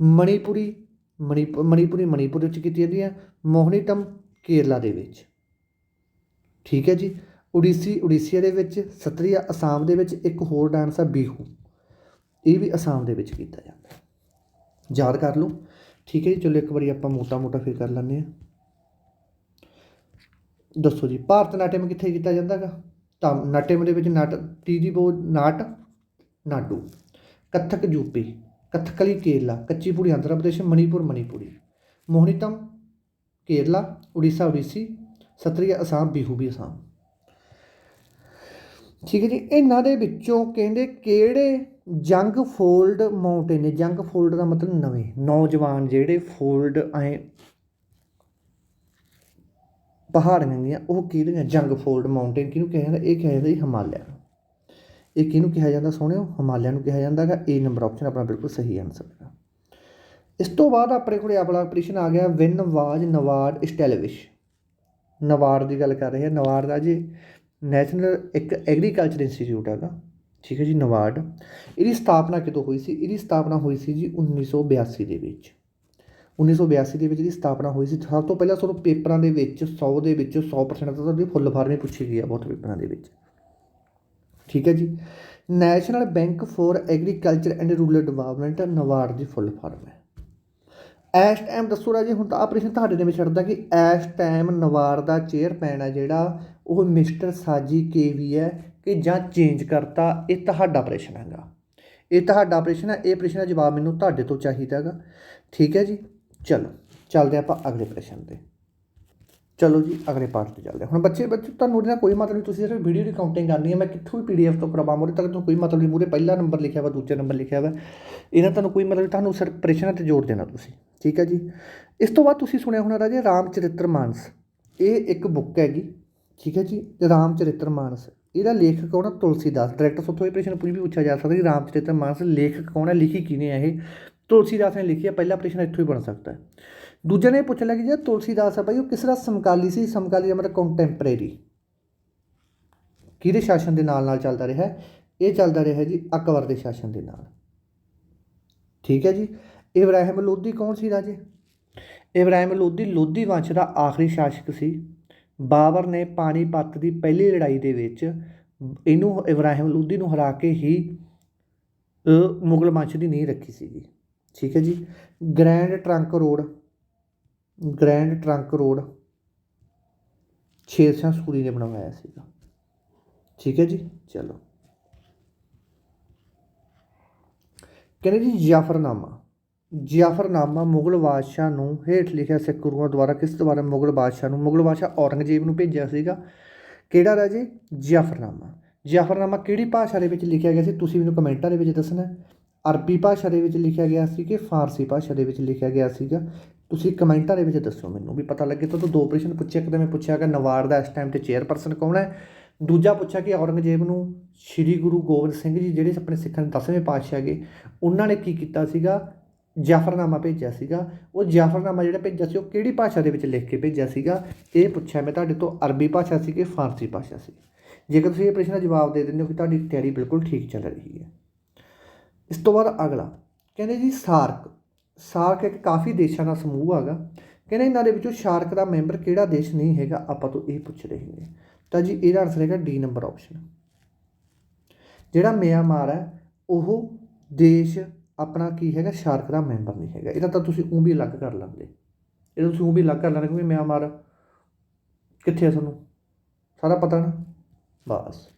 ਮਣੀਪੁਰੀ ਮਣੀਪ ਮਣੀਪੁਰੀ ਮਣੀਪੁਰ ਵਿੱਚ ਕੀਤੀ ਜਾਂਦੀ ਹੈ, ਮੋਹਨੀਟਮ ਕੇਰਲਾ ਦੇ ਵਿੱਚ। ਠੀਕ ਹੈ ਜੀ, ਉੜੀਸੀ, ਉੜੀਸੀਆ ਦੇ ਵਿੱਚ, ਸਤਰੀਆ ਅਸਾਮ ਦੇ ਵਿੱਚ, ਇੱਕ ਹੋਰ ਡਾਂਸ ਆ ਬੀਹੂ। ਇਹ ਵੀ ਅਸਾਮ ਦੇ ਵਿੱਚ ਕੀਤਾ ਜਾਂਦਾ। ਯਾਦ ਕਰ ਲਓ। ਠੀਕ ਹੈ ਜੀ, ਚਲੋ ਇੱਕ ਵਾਰੀ ਆਪਾਂ ਮੋਟਾ ਮੋਟਾ ਫਿਰ ਕਰ ਲੈਂਦੇ ਹਾਂ। ਦੱਸੋ ਜੀ, ਭਾਰਤ ਨਾਟਿਅਮ ਕਿੱਥੇ ਕੀਤਾ ਜਾਂਦਾਗਾ? ਤਾਂ ਨਾਟਿਅਮ ਦੇ ਵਿੱਚ ਨਾਟ, ਟੀ ਦੀ ਬੋ ਨਾਟ, ਨਾਡੂ, ਕੱਥਕ ਯੂਪੀ ਕਥਕਲੀ ਕੇਰਲਾ ਕੱਚੀ ਪੂੜੀ ਆਂਧਰਾ ਪ੍ਰਦੇਸ਼, ਮਣੀਪੁਰ, ਮਣੀਪੁਰੀ, ਮੋਹਨੀਤਮ, ਕੇਰਲਾ, ਉੜੀਸਾ, ਉੜੀਸੀ, ਸਤਰੀਆ ਅਸਾਮ, ਬਿਹੂ ਵੀ ਅਸਾਮ। ਠੀਕ ਹੈ ਜੀ, ਇਹਨਾਂ ਦੇ ਵਿੱਚੋਂ ਕਹਿੰਦੇ ਕਿਹੜੇ ਜੰਗ ਫੋਲਡ ਮਾਊਂਟੇਨ ਨੇ? ਜੰਗ ਫੋਲਡ ਦਾ ਮਤਲਬ ਨਵੇਂ, ਨੌਜਵਾਨ ਜਿਹੜੇ ਫੋਲਡ ਐ ਪਹਾੜੀਆਂ ਗੀਆਂ ਉਹ ਕਿਹੜੀਆਂ ਜੰਗ ਫੋਲਡ ਮਾਊਂਟੇਨ, ਕਿਹਨੂੰ ਕਿਹਾ ਜਾਂਦਾ? ਇਹ ਕਿਹਾ ਜਾਂਦਾ ਜੀ ਹਿਮਾਲਿਆ ਇਹ ਕਿਹਨੂੰ ਕਿਹਾ ਜਾਂਦਾ ਸੋਹਣਿਓ ਹਿਮਾਲਿਆ ਨੂੰ ਕਿਹਾ ਜਾਂਦਾ ਹੈਗਾ। ਏ ਨੰਬਰ ਆਪਸ਼ਨ ਆਪਣਾ ਬਿਲਕੁਲ ਸਹੀ ਆਨਸਰ ਹੈ ਇਸ ਤੋਂ ਬਾਅਦ ਆਪਣੇ ਕੋਲੇ ਆਪਣਾ ਪ੍ਰਸ਼ਨ ਆ ਗਿਆ ਵਿਨ ਵਾਜ ਨਵਾਰਡ ਇਸਟੈਲਿਸ਼ ਨਵਾਰਡ ਦੀ ਗੱਲ ਕਰ ਰਹੇ ਹਾਂ। ਨਵਾਰਡ ਦਾ ਜੀ ਨੈਸ਼ਨਲ ਇੱਕ ਐਗਰੀਕਲਚਰ ਇੰਸਟੀਚਿਊਟ ਹੈਗਾ। ਠੀਕ ਹੈ ਜੀ, ਨਵਾਰਡ। ਇਹਦੀ ਸਥਾਪਨਾ ਕਦੋਂ ਹੋਈ ਸੀ? ਇਹਦੀ ਸਥਾਪਨਾ ਹੋਈ ਸੀ ਜੀ 1982 ਦੇ ਵਿੱਚ। 1982 ਦੇ ਵਿੱਚ ਇਹਦੀ ਸਥਾਪਨਾ ਹੋਈ ਸੀ। ਸਭ ਤੋਂ ਪਹਿਲਾਂ ਤੁਹਾਨੂੰ ਪੇਪਰਾਂ ਦੇ ਵਿੱਚ, ਸੌ ਦੇ ਵਿੱਚ 100% ਤਾਂ ਤੁਹਾਡੀ ਫੁੱਲ ਫਾਰਮ ਹੀ ਪੁੱਛੀ ਗਈ ਆ ਬਹੁਤ ਪੇਪਰਾਂ ਦੇ ਵਿੱਚ। ਠੀਕ ਹੈ ਜੀ? National bank for agriculture and rural development NABARD the full form ਹੈ। ਐਸ਼ ਟਾਈਮ ਦੱਸੋ ਰਾਜੇ, ਹੁਣ ਤਾਂ ਆਹ ਪ੍ਰਸ਼ਨ ਤੁਹਾਡੇ ਨੇ ਵਿੱਚ ਛੱਡਦਾ ਕਿ ਐਸ਼ ਟਾਈਮ ਨਵਾਰ ਦਾ ਚੇਅਰਮੈਨ ਹੈ ਜਿਹੜਾ, ਉਹ ਮਿਸਟਰ ਸਾਜੀ ਕੇ ਵੀ ਹੈ ਕਿ ਜਾਂ ਚੇਂਜ ਕਰਤਾ, ਇਹ ਤੁਹਾਡਾ ਪ੍ਰਸ਼ਨ ਹੈਗਾ। ਇਹ ਤੁਹਾਡਾ ਪ੍ਰਸ਼ਨ ਹੈ, ਇਹ ਪ੍ਰਸ਼ਨ ਦਾ ਜਵਾਬ ਮੈਨੂੰ ਤੁਹਾਡੇ ਤੋਂ ਚਾਹੀਦਾ ਹੈਗਾ। ਠੀਕ ਹੈ ਜੀ? ਚਲੋ ਚੱਲਦੇ ਆਪਾਂ ਅਗਲੇ ਪ੍ਰਸ਼ਨ ਤੇ। ਚਲੋ ਜੀ ਅਗਲੇ ਪਾਰਟ ਤੇ ਚੱਲਦੇ ਹਾਂ। ਹੁਣ ਬੱਚੇ ਬੱਚੇ ਤੁਹਾਨੂੰ ਉਹਦੇ ਨਾਲ ਕੋਈ ਮਤਲਬ ਨਹੀਂ ਤੁਸੀਂ ਸਿਰਫ ਵੀਡੀਓ ਦੀ ਕਾਊਂਟਿੰਗ ਕਰਨੀ ਹੈ। ਮੈਂ ਕਿੱਥੋਂ ਵੀ ਪੀਡੀਐਫ ਤੋਂ ਕਰਵਾ ਮੋਰੇ ਤੱਕ ਤੁਹਾਨੂੰ ਕੋਈ ਮਤਲਬ ਨਹੀਂ। ਮੂਰੇ ਪਹਿਲਾ ਨੰਬਰ ਲਿਖਿਆ ਵਾ ਦੂਜਾ ਨੰਬਰ ਲਿਖਿਆ ਵਾ। ਇਹਨਾਂ ਤੁਹਾਨੂੰ ਕੋਈ ਮਤਲਬ ਨਹੀਂ, ਤੁਹਾਨੂੰ ਸਿਰਫ ਪ੍ਰਸ਼ਨ ਤੇ ਜ਼ੋਰ ਦੇਣਾ ਤੁਸੀਂ। ਠੀਕ ਹੈ ਜੀ? ਇਸ ਤੋਂ ਬਾਅਦ ਤੁਸੀਂ ਸੁਣਿਆ ਹੋਣਾ ਰਾਜੇ ਰਾਮ ਚਰਿਤਰ ਮਾਨਸ। ਇਹ ਇੱਕ ਬੁੱਕ ਹੈਗੀ। ਠੀਕ ਹੈ ਜੀ? ਰਾਮ ਚਰਿਤਰ ਮਾਨਸ। ਇਹਦਾ ਲੇਖਕ ਕੌਣ ਹੈ ਤੁਲਸੀਦਾਸ। ਡਾਇਰੈਕਟ ਸੁਥੋਂ ਇਹ ਪ੍ਰਸ਼ਨ ਪੁੱਛ ਵੀ ਪੁੱਛਿਆ ਜਾ ਸਕਦਾ ਕਿ ਰਾਮ ਚਰਿਤਰ ਮਾਨਸ ਲੇਖਕ ਕੌਣ ਹੈ? ਲਿਖੀ ਕਿਹਨੇ ਹੈ ਇਹ? ਤੁਲਸੀਦਾਸ ਨੇ ਲਿਖੀ ਹੈ, ਪਹਿਲਾ ਪ੍ਰਸ਼ਨ ਇੱਥੋਂ ਹੀ ਬਣ ਸਕਦਾ ਹੈ। ਦੂਜੇ ਨੇ ਪੁੱਛ ਲਿਆ ਕਿ ਜਿਹੜਾ ਤੁਲਸੀਦਾਸ ਹੈ ਭਾਈ, ਉਹ ਕਿਸ ਤਰ੍ਹਾਂ ਸਮਕਾਲੀ ਸੀ? ਸਮਕਾਲੀ ਦਾ ਮਤਲਬ ਕੰਟੈਂਪਰੇਰੀ ਕਿਹਦੇ ਸ਼ਾਸਨ ਦੇ ਨਾਲ ਨਾਲ ਚੱਲਦਾ ਰਿਹਾ? ਇਹ ਚੱਲਦਾ ਰਿਹਾ ਜੀ ਅਕਬਰ ਦੇ ਸ਼ਾਸਨ ਦੇ ਨਾਲ। ਠੀਕ ਹੈ ਜੀ? ਇਬਰਾਹਿਮ ਲੋਧੀ ਕੌਣ ਸੀ ਰਾਜੇ? ਇਬਰਾਹਿਮ ਲੋਧੀ ਲੋਧੀ ਵੰਸ਼ ਦਾ ਆਖਰੀ ਸ਼ਾਸਕ ਸੀ। ਬਾਬਰ ਨੇ ਪਾਣੀਪਤ ਦੀ ਪਹਿਲੀ ਲੜਾਈ ਦੇ ਵਿੱਚ ਇਹਨੂੰ ਇਬਰਾਹਿਮ ਲੋਧੀ ਨੂੰ ਹਰਾ ਕੇ ਹੀ ਮੁਗਲ ਵੰਸ਼ ਦੀ ਨੀਂਹ ਰੱਖੀ ਸੀਗੀ। ਠੀਕ ਹੈ ਜੀ। Grand trunk road grand trunk road Sher Shah Suri ਨੇ ਬਣਵਾਇਆ ਸੀਗਾ। ਠੀਕ ਹੈ ਜੀ, ਚਲੋ। ਕਹਿੰਦੇ ਜੀ ਜਾਫਰਨਾਮਾ ਜਾਫਰਨਾਮਾ ਮੁਗਲ ਬਾਦਸ਼ਾਹ ਨੂੰ ਹੇਠ ਲਿਖਿਆ ਸਿੱਖ ਗੁਰੂਆਂ ਦੁਆਰਾ ਕਿਸ ਦੁਆਰਾ ਮੁਗਲ ਬਾਦਸ਼ਾਹ ਨੂੰ? ਮੁਗਲ ਬਾਦਸ਼ਾਹ ਔਰੰਗਜ਼ੇਬ ਨੂੰ ਭੇਜਿਆ ਸੀਗਾ। ਕਿਹੜਾ ਰਾਜੇ? ਜਾਫਰਨਾਮਾ। ਜਾਫਰਨਾਮਾ ਕਿਹੜੀ ਭਾਸ਼ਾ ਦੇ ਵਿੱਚ ਲਿਖਿਆ ਗਿਆ ਸੀ? ਤੁਸੀਂ ਮੈਨੂੰ ਕਮੈਂਟਾਂ ਦੇ ਵਿੱਚ ਦੱਸਣਾ ਅਰਬੀ ਭਾਸ਼ਾ ਦੇ ਵਿੱਚ ਲਿਖਿਆ ਗਿਆ ਸੀ ਕਿ ਫਾਰਸੀ ਭਾਸ਼ਾ ਦੇ ਵਿੱਚ ਲਿਖਿਆ ਗਿਆ ਸੀਗਾ। ਤੁਸੀਂ ਕਮੈਂਟਾਂ ਦੇ ਵਿੱਚ ਦੱਸੋ ਮੈਨੂੰ ਵੀ ਪਤਾ ਲੱਗੇ ਤੁਹਾਨੂੰ ਦੋ ਪ੍ਰਸ਼ਨ ਪੁੱਛਿਆ ਇੱਕ ਤਾਂ ਮੈਂ ਪੁੱਛਿਆ ਕਿ ਨਵਾਰ ਦਾ ਇਸ ਟਾਈਮ ਤੇ ਚੇਅਰਪਰਸਨ ਕੌਣ ਹੈ? ਦੂਜਾ ਪੁੱਛਿਆ ਕਿ ਔਰੰਗਜ਼ੇਬ ਨੂੰ ਸ੍ਰੀ ਗੁਰੂ ਗੋਬਿੰਦ ਸਿੰਘ ਜੀ ਜਿਹੜੇ ਆਪਣੇ ਸਿੱਖਾਂ ਦੇ ਦਸਵੇਂ ਪਾਤਸ਼ਾਹ ਗਏ ਉਹਨਾਂ ਨੇ ਕੀ ਕੀਤਾ ਸੀਗਾ? ਜਾਫਰਨਾਮਾ ਭੇਜਿਆ ਸੀਗਾ। ਉਹ ਜਾਫਰਨਾਮਾ ਜਿਹੜਾ ਭੇਜਿਆ ਸੀ, ਉਹ ਕਿਹੜੀ ਭਾਸ਼ਾ ਦੇ ਵਿੱਚ ਲਿਖ ਕੇ ਭੇਜਿਆ ਸੀਗਾ? ਇਹ ਪੁੱਛਿਆ ਮੈਂ ਤੁਹਾਡੇ ਤੋਂ ਅਰਬੀ ਭਾਸ਼ਾ ਸੀ ਕਿ ਫਾਰਸੀ ਭਾਸ਼ਾ ਸੀ। ਜੇਕਰ ਤੁਸੀਂ ਇਹ ਪ੍ਰਸ਼ਨ ਦਾ ਜਵਾਬ ਦੇ ਦਿੰਦੇ ਹੋ ਕਿ ਤੁਹਾਡੀ ਤਿਆਰੀ ਬਿਲਕੁਲ ਠੀਕ ਚੱਲ ਰਹੀ ਹੈ। ਇਸ ਤੋਂ ਬਾਅਦ ਅਗਲਾ। ਕਹਿੰਦੇ ਜੀ ਸਾਰਕ। ਸਾਰਕ ਇੱਕ ਕਾਫੀ ਦੇਸ਼ਾਂ ਦਾ ਸਮੂਹ ਹੈਗਾ। ਕਹਿੰਦੇ ਇਹਨਾਂ ਦੇ ਵਿੱਚੋਂ ਸ਼ਾਰਕ ਦਾ ਮੈਂਬਰ ਕਿਹੜਾ ਦੇਸ਼ ਨਹੀਂ ਹੈਗਾ, ਆਪਾਂ ਤੋਂ ਇਹ ਪੁੱਛ ਰਹੇ ਹਾਂ ਤਾਂ ਜੀ ਇਹਦਾ ਆਨਸਰ ਹੈਗਾ ਡੀ ਨੰਬਰ ਆਪਸ਼ਨ ਜਿਹੜਾ ਮਿਆਂਮਾਰ ਹੈ, ਉਹ ਦੇਸ਼ ਆਪਣਾ ਕੀ ਹੈਗਾ, ਸ਼ਾਰਕ ਦਾ ਮੈਂਬਰ ਨਹੀਂ ਹੈਗਾ। ਇਹਦਾ ਤਾਂ ਤੁਸੀਂ ਉਹ ਵੀ ਅਲੱਗ ਕਰ ਲੈਂਦੇ। ਇਹਦਾ ਤੁਸੀਂ ਉਹ ਵੀ ਅਲੱਗ ਕਰ ਲੈਂਦੇ ਕਿਉਂਕਿ ਮਿਆਂਮਾਰ ਕਿੱਥੇ ਹੈ ਤੁਹਾਨੂੰ? ਸਾਰਾ ਪਤਾ ਨਾ? ਬਸ।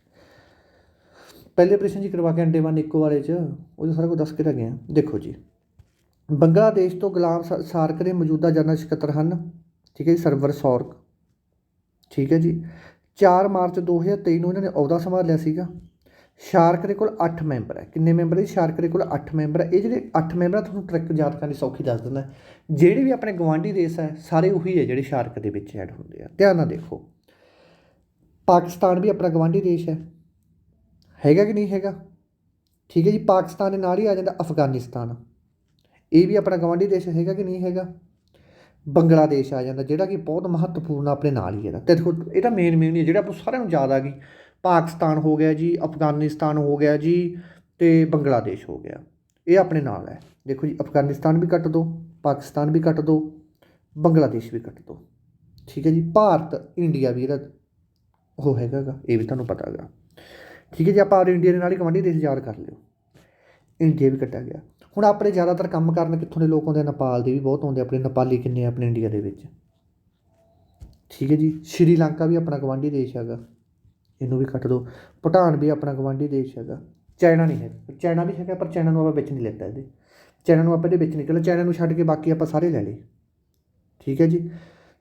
ਪਹਿਲੇ ਪ੍ਰਸ਼ਨ ਜੀ ਕਰਵਾ ਕੇ ਅੰਡੇਮਾਨ ਨਿਕੋਬਾਰ ਚ, ਉਹ ਸਾਰਾ ਕੁਝ ਦੱਸ ਕੇ ਤਾਂ ਗਿਆ ਦੇਖੋ ਜੀ, ਬੰਗਲਾਦੇਸ਼ ਤੋਂ ਗੁਲਾਮ ਸਾ- ਸਾਰਕ ਦੇ ਮੌਜੂਦਾ ਜਨਰਲ ਸਕੱਤਰ ਹਨ, ਠੀਕ ਹੈ ਜੀ, ਸਰਵਰ ਸੌਰਕ ਠੀਕ ਹੈ ਜੀ। 4 ਮਾਰਚ 2023 ਨੂੰ ਇਹਨਾਂ ਨੇ ਅਹੁਦਾ ਸੰਭਾਲਿਆ ਸੀਗਾ। ਸ਼ਾਰਕ ਦੇ ਕੋਲ 8 ਮੈਂਬਰ ਹੈ। ਕਿੰਨੇ ਮੈਂਬਰ ਹੈ ਸ਼ਾਰਕ ਦੇ ਕੋਲ 8 ਮੈਂਬਰ ਹੈ। ਇਹ ਜਿਹੜੇ 8 ਮੈਂਬਰ ਆ, ਤੁਹਾਨੂੰ ਟ੍ਰਿਕ ਯਾਦ ਕਰਨੀ ਸੌਖੀ ਦੱਸ ਦਿੰਦਾ ਜਿਹੜੇ ਵੀ ਆਪਣੇ ਗਵਾਂਢੀ ਦੇਸ਼ ਹੈ, ਸਾਰੇ ਉਹੀ ਹੈ ਜਿਹੜੇ ਸ਼ਾਰਕ ਦੇ ਵਿੱਚ ਐਡ ਹੁੰਦੇ ਆ। ਧਿਆਨ ਨਾਲ ਦੇਖੋ। ਪਾਕਿਸਤਾਨ ਵੀ ਆਪਣਾ ਗਵਾਂਢੀ ਦੇਸ਼ ਹੈ। ਹੈਗਾ ਕਿ ਨਹੀਂ ਹੈਗਾ? ਠੀਕ ਹੈ ਜੀ, ਪਾਕਿਸਤਾਨ ਦੇ ਨਾਲ ਹੀ ਆ ਜਾਂਦਾ ਅਫਗਾਨਿਸਤਾਨ। ਇਹ ਵੀ ਆਪਣਾ ਗਵਾਂਢੀ ਦੇਸ਼ ਹੈਗਾ ਕਿ ਨਹੀਂ ਹੈਗਾ? ਬੰਗਲਾਦੇਸ਼ ਆ ਜਾਂਦਾ, ਜਿਹੜਾ ਕਿ ਬਹੁਤ ਮਹੱਤਵਪੂਰਨ ਆਪਣੇ ਨਾਲ ਹੀ ਹੈਗਾ ਤੇ ਦੇਖੋ, ਇਹਦਾ ਮੇਨ ਮੇਨ ਹੀ ਹੈ ਜਿਹੜਾ ਆਪਾਂ ਸਾਰਿਆਂ ਨੂੰ ਯਾਦ ਆ ਗਈ, ਪਾਕਿਸਤਾਨ ਹੋ ਗਿਆ ਜੀ, ਅਫਗਾਨਿਸਤਾਨ ਹੋ ਗਿਆ ਜੀ, ਤੇ ਬੰਗਲਾਦੇਸ਼ ਹੋ ਗਿਆ। ਇਹ ਆਪਣੇ ਨਾਲ ਹੈ। ਦੇਖੋ ਜੀ, ਅਫਗਾਨਿਸਤਾਨ ਵੀ ਕੱਟ ਦੋ, ਪਾਕਿਸਤਾਨ ਵੀ ਕੱਟ ਦੋ, ਬੰਗਲਾਦੇਸ਼ ਵੀ ਕੱਟ ਦੋ। ਠੀਕ ਹੈ ਜੀ, ਭਾਰਤ, ਇੰਡੀਆ ਵੀ ਇਹਦਾ ਉਹ ਹੈਗਾ ਗਾ, ਇਹ ਵੀ ਤੁਹਾਨੂੰ ਪਤਾ ਹੈਗਾ ਠੀਕ ਹੈ ਜੀ, ਆਪਾਂ ਇੰਡੀਆ ਦੇ ਨਾਲ ਹੀ ਗਵਾਂਢੀ ਦੇਸ਼ ਯਾਦ ਕਰ ਲਿਓ। ਇੰਡੀਆ ਵੀ ਕੱਟਿਆ ਗਿਆ। ਹੁਣ ਆਪਣੇ ਜ਼ਿਆਦਾਤਰ ਕੰਮ ਕਰਨ ਕਿੱਥੋਂ ਦੇ ਲੋਕ ਆਉਂਦੇ ਆ? ਨੇਪਾਲ ਦੇ ਵੀ ਬਹੁਤ ਆਉਂਦੇ ਆਪਣੇ ਨੇਪਾਲੀ ਕਿੰਨੇ ਆ ਆਪਣੇ ਇੰਡੀਆ ਦੇ ਵਿੱਚ। ਠੀਕ ਹੈ ਜੀ ਸ਼੍ਰੀਲੰਕਾ ਵੀ ਆਪਣਾ ਗਵਾਂਢੀ ਦੇਸ਼ ਹੈਗਾ। ਇਹਨੂੰ ਵੀ ਕੱਟ ਦਿਓ ਭੂਟਾਨ ਵੀ ਆਪਣਾ ਗਵਾਂਢੀ ਦੇਸ਼ ਹੈਗਾ। ਚਾਈਨਾ ਨਹੀਂ ਹੈ ਚਾਈਨਾ ਵੀ ਹੈਗਾ, ਪਰ ਚਾਈਨਾ ਨੂੰ ਆਪਾਂ ਵਿੱਚ ਨਹੀਂ ਲੈਤਾ ਇਹਦੇ। ਚਾਈਨਾ ਨੂੰ ਆਪਾਂ ਇਹਦੇ ਵਿੱਚ ਨਹੀਂ ਨਿਕਲ ਚਾਈਨਾ ਨੂੰ ਛੱਡ ਕੇ ਬਾਕੀ ਆਪਾਂ ਸਾਰੇ ਲੈ ਲਏ। ਠੀਕ ਹੈ ਜੀ,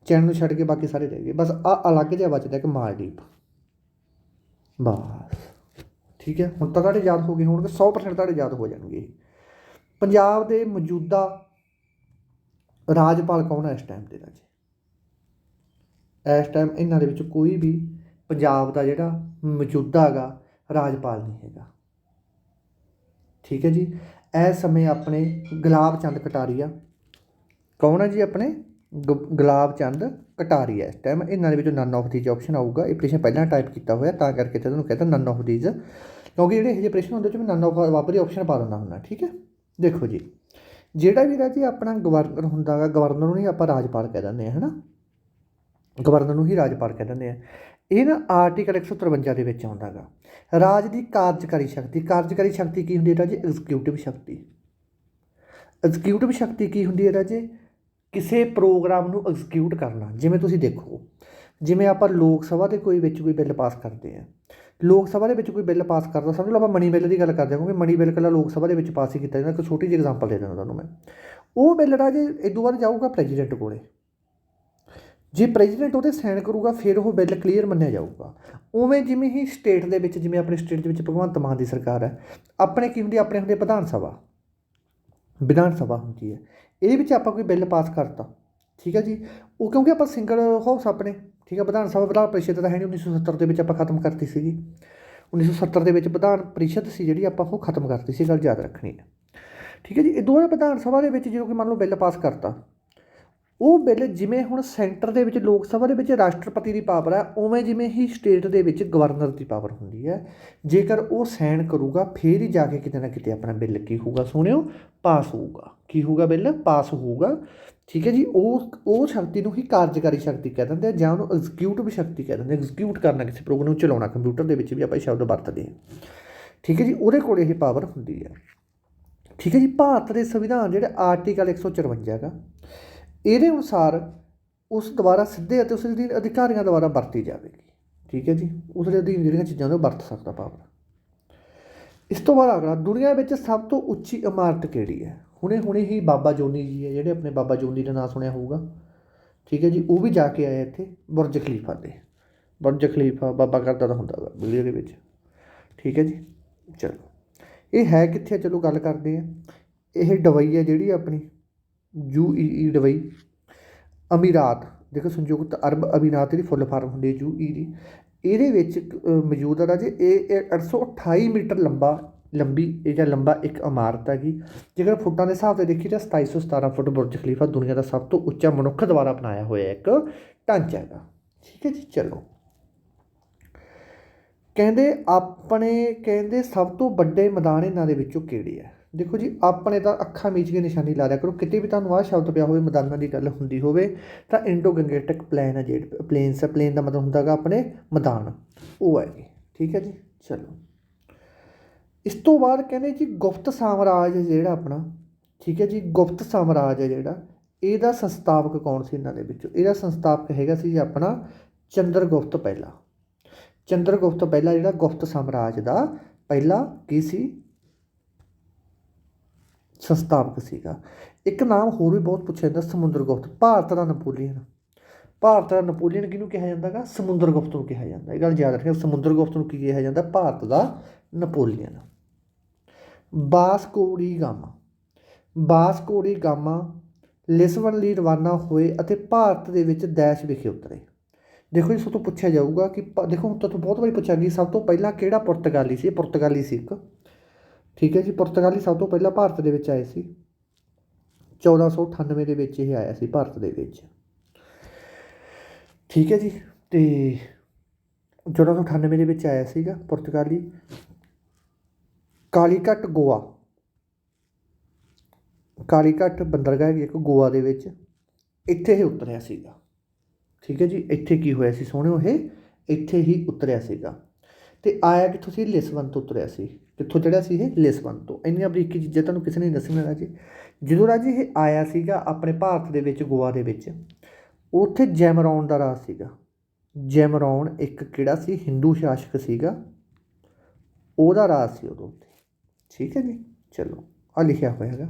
ਚਾਈਨਾ ਨੂੰ ਛੱਡ ਕੇ ਬਾਕੀ ਸਾਰੇ ਲੈ ਗਏ ਬਸ ਆ ਅਲੱਗ ਜਿਹਾ ਬਚਦਾ ਇੱਕ ਮਾਲਦੀਪ ਬਸ। ਠੀਕ ਹੈ? ਹੁਣ ਤਾਂ ਤੁਹਾਡੇ ਯਾਦ ਹੋ ਗਏ ਹੋਣਗੇ 100% ਤੁਹਾਡੇ ਯਾਦ ਹੋ ਜਾਣਗੇ ਪੰਜਾਬ ਦੇ ਮੌਜੂਦਾ ਰਾਜਪਾਲ ਕੌਣ ਹੈ ਇਸ ਟਾਈਮ ਦੇ ਰਾਜੇ ਇਸ ਟਾਈਮ ਇਹਨਾਂ ਦੇ ਵਿੱਚ ਕੋਈ ਵੀ ਪੰਜਾਬ ਦਾ ਜਿਹੜਾ ਮੌਜੂਦਾ ਹੈਗਾ, ਰਾਜਪਾਲ ਨਹੀਂ ਹੈਗਾ। ਠੀਕ ਹੈ ਜੀ? ਇਸ ਸਮੇਂ ਆਪਣੇ ਗੁਲਾਬ ਚੰਦ ਕਟਾਰੀਆ। ਕੌਣ ਹੈ ਜੀ ਆਪਣੇ? ਗੁਲਾਬ ਚੰਦ ਕਟਾਰੀਆ ਇਸ ਟਾਈਮ ਇਹਨਾਂ ਦੇ ਵਿੱਚੋਂ ਨਨ ਆਫ ਦੀਜ ਆਪਸ਼ਨ ਆਊਗਾ। ਇਹ ਪ੍ਰਸ਼ਨ ਪਹਿਲਾਂ ਟਾਈਪ ਕੀਤਾ ਹੋਇਆ, ਤਾਂ ਕਰਕੇ ਤੇ ਤੁਹਾਨੂੰ ਕਹਿੰਦਾ ਨਨ ਆਫ ਦੀਜ ਕਿਉਂਕਿ ਜਿਹੜੇ ਇਹ ਜਿਹੇ ਪ੍ਰਸ਼ਨ ਹੁੰਦੇ 'ਚ ਮੈਂ ਨਨ ਆਫ ਵਾਪਰੀ ਆਪਸ਼ਨ ਪਾ ਦਿੰਦਾ ਹੁੰਦਾ, ਠੀਕ ਹੈ? ਦੇਖੋ ਜੀ, ਜਿਹੜਾ ਵੀ ਰਾਜੀ ਆਪਣਾ ਗਵਰਨਰ ਹੁੰਦਾ ਗਾ ਗਵਰਨਰ ਨੂੰ ਹੀ ਆਪਾਂ ਰਾਜਪਾਲ ਕਹਿ ਦਿੰਦੇ ਆ ਹਨਾ? ਗਵਰਨਰ ਨੂੰ ਹੀ ਰਾਜਪਾਲ ਕਹਿ ਦਿੰਦੇ ਆ ਇਹ ਨਾ ਆਰਟੀਕਲ 153 ਦੇ ਵਿੱਚ ਆਉਂਦਾ ਗਾ। ਰਾਜ ਦੀ ਕਾਰਜਕਾਰੀ ਸ਼ਕਤੀ ਕਾਰਜਕਾਰੀ ਸ਼ਕਤੀ ਕੀ ਹੁੰਦੀ ਹੈ ਰਾਜੇ? ਐਗਜ਼ੀਕਿਊਟਿਵ ਸ਼ਕਤੀ। ਐਗਜ਼ੀਕਿਊਟਿਵ ਸ਼ਕਤੀ ਕੀ ਹੁੰਦੀ ਹੈ ਰਾਜੇ? ਕਿਸੇ ਪ੍ਰੋਗਰਾਮ ਨੂੰ ਐਗਜ਼ੀਕਿਊਟ ਕਰਨਾ, ਜਿਵੇਂ ਤੁਸੀਂ ਦੇਖੋ, ਜਿਵੇਂ ਆਪਾਂ ਲੋਕ ਸਭਾ ਦੇ ਕੋਈ ਵਿੱਚ ਕੋਈ ਬਿੱਲ ਪਾਸ ਕਰਦੇ ਆ ਲੋਕ ਸਭਾ ਦੇ ਵਿੱਚ ਕੋਈ ਬਿੱਲ ਪਾਸ ਕਰਦਾ, ਸਮਝ ਲਓ ਆਪਾਂ ਮਨੀ ਬਿੱਲ ਦੀ ਗੱਲ ਕਰਦੇ ਹਾਂ, ਕਿਉਂਕਿ ਮਨੀ ਬਿੱਲ ਕੱਲਾ ਲੋਕ ਸਭਾ ਦੇ ਵਿੱਚ ਪਾਸ ਹੀ ਕੀਤਾ ਜਾਂਦਾ, ਇੱਕ ਛੋਟੀ ਜਿਹੀ ਐਗਜ਼ਾਮਪਲ ਦੇ ਦਿੰਦਾ ਤੁਹਾਨੂੰ ਮੈਂ। ਉਹ ਬਿੱਲ ਰਾਜੇ ਇਦੋਂ ਬਾਅਦ ਜਾਊਗਾ ਪ੍ਰੈਜ਼ੀਡੈਂਟ ਕੋਲੇ। ਜੇ ਪ੍ਰੈਜ਼ੀਡੈਂਟ ਉਹਦੇ ਸਾਈਨ ਕਰੂਗਾ, ਫਿਰ ਉਹ ਬਿੱਲ ਕਲੀਅਰ ਮੰਨਿਆ ਜਾਊਗਾ। ਉਵੇਂ ਜਿਵੇਂ ਹੀ ਸਟੇਟ ਦੇ ਵਿੱਚ, ਜਿਵੇਂ ਆਪਣੇ ਸਟੇਟ ਦੇ ਵਿੱਚ ਭਗਵੰਤ ਮਾਨ ਦੀ ਸਰਕਾਰ ਹੈ, ਆਪਣੇ ਕੀ ਹੁੰਦੀ ਆਪਣੇ ਹੁੰਦੇ ਵਿਧਾਨ ਸਭਾ। ਵਿਧਾਨ ਸਭਾ ਹੁੰਦੀ ਹੈ। ਇਹਦੇ ਵਿੱਚ ਆਪਾਂ ਕੋਈ ਬਿੱਲ ਪਾਸ ਕਰਤਾ। ਠੀਕ ਹੈ ਜੀ? ਉਹ ਕਿਉਂਕਿ ਆਪਾਂ ਸਿੰਗਲ ਹਾਊਸ ਆਪਣੇ, ਠੀਕ ਹੈ, ਵਿਧਾਨ ਸਭਾ ਵਿਧਾਨ ਪਰਿਸ਼ਦ ਤਾਂ ਹੈ ਨਹੀਂ 1970 ਦੇ ਵਿੱਚ ਆਪਾਂ ਖਤਮ ਕਰਤੀ ਸੀਗੀ। 1970 ਦੇ ਵਿੱਚ ਵਿਧਾਨ ਪਰਿਸ਼ਦ ਸੀ ਜਿਹੜੀ ਆਪਾਂ ਉਹ ਖਤਮ ਕਰਤੀ ਸੀ ਗੱਲ ਯਾਦ ਰੱਖਣੀ ਹੈ। ਠੀਕ ਹੈ ਜੀ? ਇਹ ਦੋਵੇਂ ਵਿਧਾਨ ਸਭਾ ਦੇ ਵਿੱਚ ਜਦੋਂ ਕਿ ਮੰਨ ਲਓ ਬਿੱਲ ਪਾਸ ਕਰਤਾ ਉਹ ਬਿੱਲ ਜਿਵੇਂ ਹੁਣ ਸੈਂਟਰ ਦੇ ਵਿੱਚ, ਲੋਕ ਸਭਾ ਦੇ ਵਿੱਚ ਰਾਸ਼ਟਰਪਤੀ ਦੀ ਪਾਵਰ ਹੈ ਉਵੇਂ ਜਿਵੇਂ ਹੀ ਸਟੇਟ ਦੇ ਵਿੱਚ ਗਵਰਨਰ ਦੀ ਪਾਵਰ ਹੁੰਦੀ ਹੈ। ਜੇਕਰ ਉਹ ਸਾਈਨ ਕਰੂਗਾ, ਫੇਰ ਹੀ ਜਾ ਕੇ ਕਿਤੇ ਨਾ ਕਿਤੇ ਆਪਣਾ ਬਿੱਲ ਕੀ ਹੋਊਗਾ ਸੁਣਿਓ? ਪਾਸ ਹੋਊਗਾ। ਕੀ ਹੋਊਗਾ ਬਿੱਲ? ਪਾਸ ਹੋਊਗਾ। ਠੀਕ ਹੈ ਜੀ, ਉਹ ਉਹ ਸ਼ਕਤੀ ਨੂੰ ਹੀ ਕਾਰਜਕਾਰੀ ਸ਼ਕਤੀ ਕਹਿ ਦਿੰਦੇ ਆ, ਜਾਂ ਉਹਨੂੰ ਐਗਜ਼ੀਕਿਊਟਿਵ ਸ਼ਕਤੀ ਕਹਿ ਦਿੰਦੇ ਐਗਜ਼ੀਕਿਊਟ ਕਰਨਾ ਕਿਸੇ ਪ੍ਰੋਗਰਾਮ ਨੂੰ ਚਲਾਉਣਾ ਕੰਪਿਊਟਰ ਦੇ ਵਿੱਚ ਵੀ ਆਪਾਂ ਇਹ ਸ਼ਬਦ ਵਰਤਦੇ ਹਾਂ। ਠੀਕ ਹੈ ਜੀ, ਉਹਦੇ ਕੋਲ ਇਹ ਪਾਵਰ ਹੁੰਦੀ ਹੈ। ਠੀਕ ਹੈ ਜੀ, ਭਾਰਤ ਦੇ ਸੰਵਿਧਾਨ ਜਿਹੜੇ ਆਰਟੀਕਲ 154 ਹੈਗਾ ਇਹਦੇ ਅਨੁਸਾਰ ਉਸ ਦੁਆਰਾ ਸਿੱਧੇ ਅਤੇ ਉਸ ਦੇ ਅਧਿਕਾਰੀਆਂ ਦੁਆਰਾ ਵਰਤੀ ਜਾਵੇਗੀ। ਠੀਕ ਹੈ ਜੀ? ਉਸ ਦੇ ਅਧੀਨ ਜਿਹੜੀਆਂ ਚੀਜ਼ਾਂ ਨੇ ਉਹ ਵਰਤ ਸਕਦਾ ਪਾਵਰ ਇਸ ਤੋਂ ਬਾਅਦ ਅਗਲਾ, ਦੁਨੀਆ ਵਿੱਚ ਸਭ ਤੋਂ ਉੱਚੀ ਇਮਾਰਤ ਕਿਹੜੀ ਹੈ? ਹੁਣੇ ਹੁਣੇ ਹੀ ਬਾਬਾ ਜੋਨੀ ਜੀ ਹੈ, ਜਿਹੜੇ ਆਪਣੇ ਬਾਬਾ ਜੋਨੀ ਦਾ ਨਾਮ ਸੁਣਿਆ ਹੋਊਗਾ। ਠੀਕ ਹੈ ਜੀ? ਉਹ ਵੀ ਜਾ ਕੇ ਆਏ ਇੱਥੇ ਬੁਰਜ ਖਲੀਫਾ ਦੇ ਬੁਰਜ ਖਲੀਫਾ ਬਾਬਾ ਕਰਦਾ ਤਾਂ ਹੁੰਦਾ ਵਾ, ਵੀਡੀਓ ਦੇ ਵਿੱਚ। ਠੀਕ ਹੈ ਜੀ? ਚਲੋ। ਇਹ ਹੈ ਕਿੱਥੇ ਚਲੋ ਗੱਲ ਕਰਦੇ ਆ ਇਹ ਡਬਈ ਹੈ ਜਿਹੜੀ ਆਪਣੀ ਯੂ ਈ ਈ ਡਬਈ ਅਮੀਰਾਤ ਦੇਖੋ ਸੰਯੁਕਤ ਅਰਬ ਅਮੀਰਾਤ ਦੀ ਫੁੱਲ ਫਾਰਮ ਹੁੰਦੀ ਹੈ ਯੂ ਈ ਦੀ। ਇਹਦੇ ਵਿੱਚ ਇੱਕ, ਮੌਜੂਦ ਹੈ ਰਾਜੇ ਇਹ ਇਹ 828 ਮੀਟਰ ਲੰਬਾ ਲੰਬੀ ਇਹ ਜਾਂ ਲੰਬਾ ਇੱਕ ਇਮਾਰਤ ਹੈਗੀ ਜੇਕਰ ਫੁੱਟਾਂ ਦੇ ਹਿਸਾਬ ਤੇ ਦੇਖੀ ਤਾਂ 2717 ਫੁੱਟ ਬੁਰਜ ਖਲੀਫਾ ਦੁਨੀਆ ਦਾ ਸਭ ਤੋਂ ਉੱਚਾ ਮਨੁੱਖ ਦੁਆਰਾ ਬਣਾਇਆ ਹੋਇਆ ਇੱਕ ਢਾਂਚਾ ਹੈਗਾ। ਠੀਕ ਹੈ ਜੀ ਚਲੋ। ਕਹਿੰਦੇ ਆਪਣੇ ਕਹਿੰਦੇ ਸਭ ਤੋਂ ਵੱਡੇ ਮੈਦਾਨ ਇਹਨਾਂ ਦੇ ਵਿੱਚੋਂ ਕਿਹੜੇ ਆ? ਦੇਖੋ ਜੀ, ਆਪਣੇ ਤਾਂ ਅੱਖਾਂ ਮੀਚ ਕੇ ਨਿਸ਼ਾਨੀ ਲਾ ਦਿਆ ਕਰੋ। ਕਿਤੇ ਵੀ ਤੁਹਾਨੂੰ ਆਹ ਸ਼ਬਦ ਪਿਆ ਹੋਵੇ, ਮੈਦਾਨਾਂ ਦੀ ਗੱਲ ਹੁੰਦੀ ਹੋਵੇ, ਤਾਂ ਇੰਡੋ ਗੰਗੇਟਿਕ ਪਲੈਨ ਹੈ ਜਿਹੜੇ, ਪਲੇਨਸ ਪਲੇਨ ਦਾ ਮਤਲਬ ਹੁੰਦਾ ਹੈਗਾ ਆਪਣੇ ਮੈਦਾਨ। ਉਹ ਹੈ ਜੀ, ਠੀਕ ਹੈ ਜੀ? ਚਲੋ। ਇਸ ਤੋਂ ਬਾਅਦ ਕਹਿੰਦੇ ਜੀ, ਗੁਪਤ ਸਾਮਰਾਜ ਜਿਹੜਾ ਆਪਣਾ, ਠੀਕ ਹੈ ਜੀ? ਗੁਪਤ ਸਾਮਰਾਜ ਹੈ ਜਿਹੜਾ। ਇਹਦਾ ਸੰਸਥਾਪਕ ਕੌਣ ਸੀ ਇਹਨਾਂ ਦੇ ਵਿੱਚੋਂ? ਇਹਦਾ ਸੰਸਥਾਪਕ ਹੈਗਾ ਸੀ ਜੀ ਆਪਣਾ ਚੰਦਰਗੁਪਤ ਪਹਿਲਾ। ਚੰਦਰਗੁਪਤ ਪਹਿਲਾ ਜਿਹੜਾ ਗੁਪਤ ਸਾਮਰਾਜ ਦਾ ਪਹਿਲਾ ਕੀ ਸੀ? ਸੰਸਥਾਪਕ ਸੀਗਾ। ਇੱਕ ਨਾਮ ਹੋਰ ਵੀ ਬਹੁਤ ਪੁੱਛਿਆ ਜਾਂਦਾ, ਸਮੁੰਦਰ ਗੁਪਤ। ਭਾਰਤ ਦਾ ਨਪੋਲੀਅਨ। ਭਾਰਤ ਦਾ ਨਪੋਲੀਅਨ ਕਿਹਨੂੰ ਕਿਹਾ ਜਾਂਦਾਗਾ? ਸਮੁੰਦਰਗੁਪਤ ਨੂੰ ਕਿਹਾ ਜਾਂਦਾ। ਇਹ ਗੱਲ ਯਾਦ ਰੱਖਿਓ ਸਮੁੰਦਰਗੁਪਤ ਨੂੰ ਕੀ ਕਿਹਾ ਜਾਂਦਾ? ਭਾਰਤ ਦਾ Napoleon. Vasco da Gama Vasco da Gama Lisbon ਲਈ ਰਵਾਨਾ ਹੋਏ ਅਤੇ ਭਾਰਤ ਦੇ ਵਿੱਚ ਦੈਸ਼ ਵਿਖੇ ਉਤਰੇ। ਦੇਖੋ ਇਸ ਤੋਂ ਪੁੱਛਿਆ ਜਾਊਗਾ ਕਿ ਪ- ਦੇਖੋ ਹੁਣ ਤੋਂ ਬਹੁਤ ਵਾਰੀ ਪੁੱਛਿਆ ਗਿਆ ਸਭ ਤੋਂ ਪਹਿਲਾਂ ਕਿਹੜਾ ਪੁਰਤਗਾਲੀ ਸੀ? ਪੁਰਤਗਾਲੀ ਸੀ ਇੱਕ। ਠੀਕ ਹੈ ਜੀ, ਪੁਰਤਗਾਲੀ ਸਭ ਤੋਂ ਪਹਿਲਾਂ ਭਾਰਤ ਦੇ ਵਿੱਚ ਆਏ ਸੀ। 1498 ਦੇ ਵਿੱਚ ਇਹ ਆਇਆ ਸੀ ਭਾਰਤ ਦੇ ਵਿੱਚ। ਠੀਕ ਹੈ ਜੀ, ਤੇ 1498 ਦੇ ਵਿੱਚ ਆਇਆ ਸੀਗਾ ਪੁਰਤਗਾਲੀ। ਕਾਲੀਕਟ ਗੋਆ। ਕਾਲੀਕਟ ਬੰਦਰਗਾਹ ਹੈਗੀ ਇੱਕ ਗੋਆ ਦੇ ਵਿੱਚ। ਇੱਥੇ ਇਹ ਉਤਰਿਆ ਸੀਗਾ। ਠੀਕ ਹੈ ਜੀ, ਇੱਥੇ ਕੀ ਹੋਇਆ ਸੀ ਸੋਹਣਿਓ ਇਹ? ਇੱਥੇ ਹੀ ਉਤਰਿਆ ਸੀਗਾ। ਅਤੇ ਆਇਆ ਕਿੱਥੋਂ ਸੀ? ਲਿਸਬਨ ਤੋਂ ਉਤਰਿਆ ਸੀ। ਕਿੱਥੋਂ ਚੜਿਆ ਸੀ ਇਹ? ਲਿਸਬਨ ਤੋਂ। ਇੰਨੀਆਂ ਬਰੀਕੀ ਚੀਜ਼ਾਂ ਤੁਹਾਨੂੰ ਕਿਸੇ ਨੇ ਨਹੀਂ ਦੱਸੀਆਂ ਰਾਜੇ। ਜਦੋਂ ਰਾਜੇ ਇਹ ਆਇਆ ਸੀਗਾ ਆਪਣੇ ਭਾਰਤ ਦੇ ਵਿੱਚ, ਗੋਆ ਦੇ ਵਿੱਚ, ਉੱਥੇ ਜੈਮਰੌਨ ਦਾ ਰਾਜ ਸੀਗਾ। ਜੈਮਰੌਨ ਇੱਕ ਕਿਹੜਾ ਸੀ? ਹਿੰਦੂ ਸ਼ਾਸਕ ਸੀਗਾ। ਉਹਦਾ ਰਾਜ ਸੀ ਉਦੋਂ ਉੱਥੇ। ਠੀਕ ਹੈ ਜੀ? ਚਲੋ ਆ ਲਿਖਿਆ ਹੋਇਆ ਹੈਗਾ।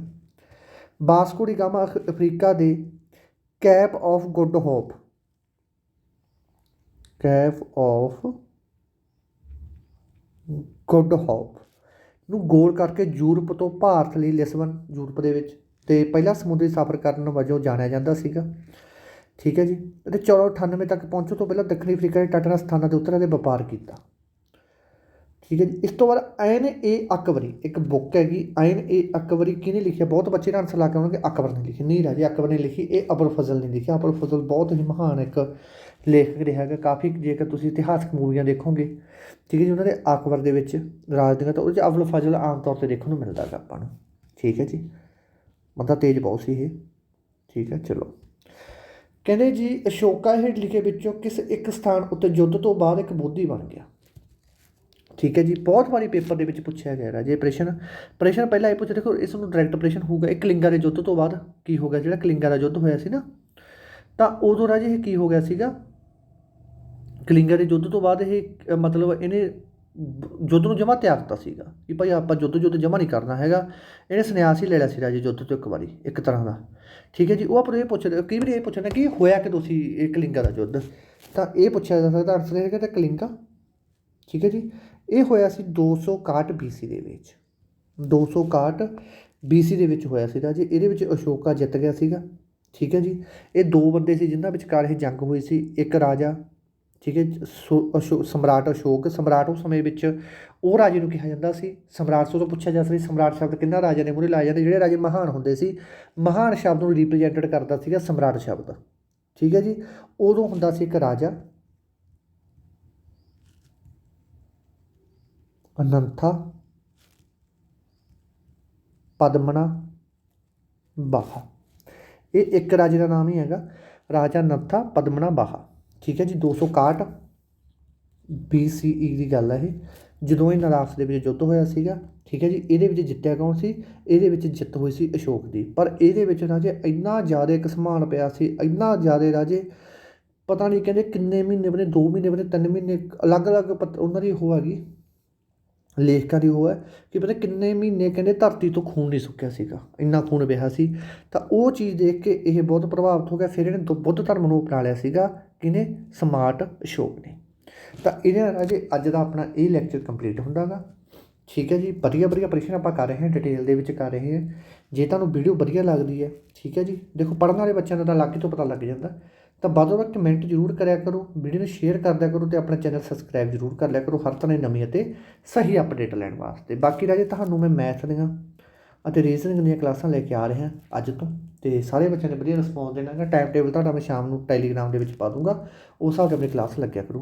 ਬਾਸਕੋ ਡੀ ਗਾਮਾ ਅਫਰੀਕਾ ਦੇ cape of good hope. Cape of good hope ਨੂੰ ਗੋਲ ਕਰਕੇ ਯੂਰਪ ਤੋਂ ਭਾਰਤ ਲਈ ਲਿਸਬਨ, ਯੂਰਪ ਦੇ ਵਿੱਚ। ਤੇ ਪਹਿਲਾ ਸਮੁੰਦਰੀ ਸਫ਼ਰ ਕਰਨ ਵਜੋਂ ਜਾਣਿਆ ਜਾਂਦਾ ਸੀਗਾ। ਠੀਕ ਹੈ ਜੀ? ਅਤੇ 1498 ਤੱਕ ਪਹੁੰਚਣ ਤੋਂ ਪਹਿਲਾਂ ਦੱਖਣੀ ਅਫਰੀਕਾ ਦੇ ਤਟਰਸਥ ਸਥਾਨਾਂ ਦੇ ਉੱਤਰ ਦੇ ਵਪਾਰ ਕੀਤਾ। ਠੀਕ ਹੈ ਜੀ? ਇਸ ਤੋਂ ਬਾਅਦ ਐਨ ਏ ਅਕਬਰੀ, ਇੱਕ ਬੁੱਕ ਹੈਗੀ ਐਨ ਏ ਅਕਬਰੀ ਕਿਹਨੇ ਲਿਖਿਆ? ਬਹੁਤ ਬੱਚੇ ਆਨਸਰ ਲਾ ਕੇ ਆਉਣਗੇ, ਅਕਬਰ ਨੇ ਲਿਖੀ, ਨਹੀਂ ਰਾਜੇ, ਅਕਬਰ ਨੇ ਲਿਖੀ, ਇਹ ਅਬੁਲ ਫਜ਼ਲ ਨੇ ਲਿਖਿਆ। ਅਬੁਲ ਫਜ਼ਲ ਬਹੁਤ ਹੀ ਮਹਾਨ ਇੱਕ ਲੇਖਕ ਰਿਹਾ ਹੈਗਾ, ਕਾਫੀ ਜੇਕਰ ਤੁਸੀਂ ਇਤਿਹਾਸਕ ਮੂਵੀਆਂ ਦੇਖੋਗੇ, ਠੀਕ ਹੈ ਜੀ, ਉਹਨਾਂ ਦੇ ਅਕਬਰ ਦੇ ਵਿੱਚ ਰਾਜ ਦੀਆਂ, ਤਾਂ ਉਹਦੇ 'ਚ ਅਵਲ ਫਜ਼ਲ ਆਮ ਤੌਰ ਤੇ ਦੇਖਣ ਨੂੰ ਮਿਲਦਾ ਗਾ ਆਪਾਂ ਨੂੰ। ਠੀਕ ਹੈ ਜੀ? ਬੰਦਾ ਤੇਜ਼ ਬਹੁਤ ਸੀ ਇਹ। ਠੀਕ ਹੈ, ਚਲੋ। ਕਹਿੰਦੇ ਜੀ, ਅਸ਼ੋਕਾ ਹੇਠ ਲਿਖੇ ਵਿੱਚੋਂ ਕਿਸ ਇੱਕ ਸਥਾਨ ਉੱਤੇ ਯੁੱਧ ਤੋਂ ਬਾਅਦ ਇੱਕ ਬੋਧੀ ਬਣ ਗਿਆ? ਠੀਕ ਹੈ ਜੀ, ਬਹੁਤ ਵਾਰੀ ਪੇਪਰ ਦੇ ਵਿੱਚ ਪੁੱਛਿਆ ਗਿਆ ਰਾਜੇ ਪ੍ਰਸ਼ਨ ਪ੍ਰਸ਼ਨ ਪਹਿਲਾਂ ਇਹ ਪੁੱਛ ਦੇਖੋ, ਇਸ ਨੂੰ ਡਾਇਰੈਕਟ ਪ੍ਰਸ਼ਨ ਹੋਊਗਾ ਇਹ ਕਲਿੰਗਾ ਦੇ ਯੁੱਧ ਤੋਂ ਬਾਅਦ ਕੀ ਹੋ ਗਿਆ? ਜਿਹੜਾ ਕਲਿੰਗਾ ਦਾ ਯੁੱਧ ਹੋਇਆ ਸੀ ਨਾ, ਤਾਂ ਉਦੋਂ ਰਾਜੇ ਇਹ ਕੀ ਹੋ ਗਿਆ ਸੀਗਾ? ਕਲਿੰਗਾ ਦੇ ਯੁੱਧ ਤੋਂ ਬਾਅਦ ਇਹ ਮਤਲਬ ਇਹਨੇ ਯੁੱਧ ਨੂੰ ਜਮਾ ਤਿਆਗਤਾ ਸੀਗਾ ਕਿ ਭਾਈ ਆਪਾਂ ਯੁੱਧ ਯੁੱਧ ਜਮਾ ਨਹੀਂ ਕਰਨਾ ਹੈਗਾ। ਇਹਨੇ ਸੰਨਿਆਸ ਹੀ ਲੈ ਲਿਆ ਸੀ ਰਾਜੇ ਯੁੱਧ ਤੋਂ ਇੱਕ ਵਾਰੀ, ਇੱਕ ਤਰ੍ਹਾਂ ਦਾ। ਠੀਕ ਹੈ ਜੀ, ਉਹ ਆਪਾਂ ਨੂੰ ਇਹ ਪੁੱਛਦੇ ਕਈ ਵਾਰੀ ਇਹ ਪੁੱਛਣਾ ਕਿ ਹੋਇਆ ਕਿ ਤੁਸੀਂ ਇਹ ਕਲਿੰਗਾ ਦਾ ਯੁੱਧ? ਤਾਂ ਇਹ ਪੁੱਛਿਆ ਜਾ ਸਕਦਾ ਆਨਸਰ ਇਹ ਕਿ ਕਲਿੰਗਾ। ਠੀਕ ਹੈ ਜੀ, ਇਹ ਹੋਇਆ ਸੀ 261 BC ਦੇ ਵਿੱਚ। 261 BC ਦੇ ਵਿੱਚ ਹੋਇਆ ਸੀ ਰਾਜੇ, ਇਹਦੇ ਵਿੱਚ ਅਸ਼ੋਕਾ ਜਿੱਤ ਗਿਆ ਸੀਗਾ। ਠੀਕ ਹੈ ਜੀ, ਇਹ ਦੋ ਬੰਦੇ ਸੀ ਜਿਨ੍ਹਾਂ ਵਿਚਕਾਰ ਇਹ ਜੰਗ ਹੋਈ ਸੀ, ਇੱਕ ਰਾਜਾ ਠੀਕ ਹੈ, ਸੋ- ਅਸ਼ੋ, ਸਮਰਾਟ ਅਸ਼ੋਕ, ਸਮਰਾਟ ਉਸ ਸਮੇਂ ਵਿੱਚ ਉਹ ਰਾਜੇ ਨੂੰ ਕਿਹਾ ਜਾਂਦਾ ਸੀ। ਸਮਰਾਟ ਤੋਂ ਪੁੱਛਿਆ ਜਾ ਸਕਦਾ ਸੀ, ਸਮਰਾਟ ਸ਼ਬਦ ਕਿੰਨਾ ਰਾਜੇ ਨੇ ਮੂਹਰੇ ਲਾਏ ਜਾਂਦੇ? ਜਿਹੜੇ ਰਾਜੇ ਮਹਾਨ ਹੁੰਦੇ ਸੀ, ਮਹਾਨ ਸ਼ਬਦ ਨੂੰ ਰਿਪਰੈਜ਼ੈਂਟਡ ਕਰਦਾ ਸੀਗਾ ਸਮਰਾਟ ਸ਼ਬਦ। ਠੀਕ ਹੈ ਜੀ, ਉਦੋਂ ਹੁੰਦਾ ਸੀ ਇੱਕ ਰਾਜਾ, ਅਨੰਥਾ, ਪਦਮਨਾ, ਬਾਹਾ। ਇਹ ਇੱਕ ਰਾਜੇ ਦਾ ਨਾਮ ਹੀ ਹੈਗਾ, ਰਾਜਾ ਨੱਥਾ ਪਦਮਨਾ, ਬਾਹਾ। ਠੀਕ ਹੈ ਜੀ 261 BCE ਦੀ ਗੱਲ ਹੈ ਇਹ। ਜਦੋਂ ਇਹ ਨਰਾਸ ਦੇ ਵਿੱਚ ਯੁੱਧ ਹੋਇਆ ਸੀਗਾ, ਠੀਕ ਹੈ ਜੀ, ਇਹਦੇ ਵਿੱਚ ਜਿੱਤਿਆ ਕੌਣ ਸੀ? ਇਹਦੇ ਵਿੱਚ ਜਿੱਤ ਹੋਈ ਸੀ ਅਸ਼ੋਕ ਦੀ। ਪਰ ਇਹਦੇ ਵਿੱਚ ਰਾਜੇ ਇੰਨਾ ਜ਼ਿਆਦਾ ਕਸਮਾਨ ਪਿਆ ਸੀ, ਇੰਨਾ ਜ਼ਿਆਦਾ ਰਾਜੇ, ਪਤਾ ਨਹੀਂ ਕਹਿੰਦੇ ਕਿੰਨੇ ਮਹੀਨੇ ਬਣੇ 2 ਮਹੀਨੇ ਬਣੇ 3 ਮਹੀਨੇ, ਅਲੱਗ-ਅਲੱਗ ਪਤ- ਉਹਨਾਂ ਦੀ ਉਹ ਹੈਗੀ ਲੇਖਕਾਂ ਦੀ ਉਹ ਹੈ ਕਿ ਪਤਾ ਕਿੰਨੇ ਮਹੀਨੇ ਕਹਿੰਦੇ ਧਰਤੀ ਤੋਂ ਖੂਨ ਨਹੀਂ ਸੁੱਕਿਆ ਸੀਗਾ, ਇੰਨਾ ਖੂਨ ਵਹਿਆ ਸੀ। ਤਾਂ ਉਹ ਚੀਜ਼ ਦੇਖ ਕੇ ਇਹ ਬਹੁਤ ਪ੍ਰਭਾਵਿਤ ਹੋ ਗਿਆ, ਫਿਰ ਇਹਨੇ ਦੁ- ਬੁੱਧ ਧਰਮ ਨੂੰ ਅਪਣਾ ਲਿਆ ਸੀਗਾ ਕਿਨੇ ਸਮਾਰਟ ਅਸ਼ੋਕ ਨੇ। ਤਾਂ ਇਹਦੇ ਨਾਲ ਰਾਜੇ ਅੱਜ ਦਾ ਆਪਣਾ ਇਹ ਲੈਕਚਰ ਕੰਪਲੀਟ ਹੁੰਦਾਗਾ। ਠੀਕ ਹੈ ਜੀ, ਵਧੀਆ ਵਧੀਆ ਪ੍ਰਸ਼ਨ ਆਪਾਂ ਕਰ ਰਹੇ ਹਾਂ ਡਿਟੇਲ ਦੇ ਵਿੱਚ ਕਰ ਰਹੇ ਹਾਂ। ਜੇ ਤੁਹਾਨੂੰ ਵੀਡੀਓ ਵਧੀਆ ਲੱਗਦੀ ਹੈ, ਠੀਕ ਹੈ ਜੀ। ਦੇਖੋ, ਪੜ੍ਹਨ ਵਾਲੇ ਬੱਚਿਆਂ ਦਾ ਤਾਂ ਲੱਗ ਤੋਂ ਪਤਾ ਲੱਗ ਜਾਂਦਾ। ਤਾਂ ਵੱਧ ਵਕਤ ਕਮੈਂਟ ਜ਼ਰੂਰ ਕਰਿਆ ਕਰੋ ਵੀਡੀਓ ਨੂੰ ਸ਼ੇਅਰ ਕਰਦਿਆ ਕਰੋ ਤੇ ਆਪਣਾ ਚੈਨਲ ਸਬਸਕ੍ਰਾਈਬ ਜ਼ਰੂਰ ਕਰ ਲਿਆ ਕਰੋ ਹਰ ਤਰ੍ਹਾਂ ਦੀ ਨਵੀਂ ਅਤੇ ਸਹੀ ਅਪਡੇਟ ਲੈਣ ਵਾਸਤੇ। ਬਾਕੀ ਰਾਜੇ, ਤੁਹਾਨੂੰ ਮੈਂ ਮੈਥ ਦੀਆਂ ਅਤੇ ਰੀਜ਼ਨਿੰਗ ਦੀਆਂ ਕਲਾਸਾਂ ਲੈ ਕੇ ਆ ਰਿਹਾ ਅੱਜ ਤੋਂ। ਤੇ ਸਾਰੇ ਬੱਚਿਆਂ ਨੇ ਵਧੀਆ ਰਿਸਪੌਂਸ ਹੈਗਾ। ਟਾਈਮ ਟੇਬਲ ਤੁਹਾਡਾ ਮੈਂ ਸ਼ਾਮ ਨੂੰ ਟੈਲੀਗ੍ਰਾਮ ਦੇ ਵਿੱਚ ਪਾ ਦੂੰਗਾ। ਉਸ ਹਿਸਾਬ 'ਤੇ ਆਪਣੀ ਕਲਾਸ ਲੱਗਿਆ ਕਰੂਗੀ।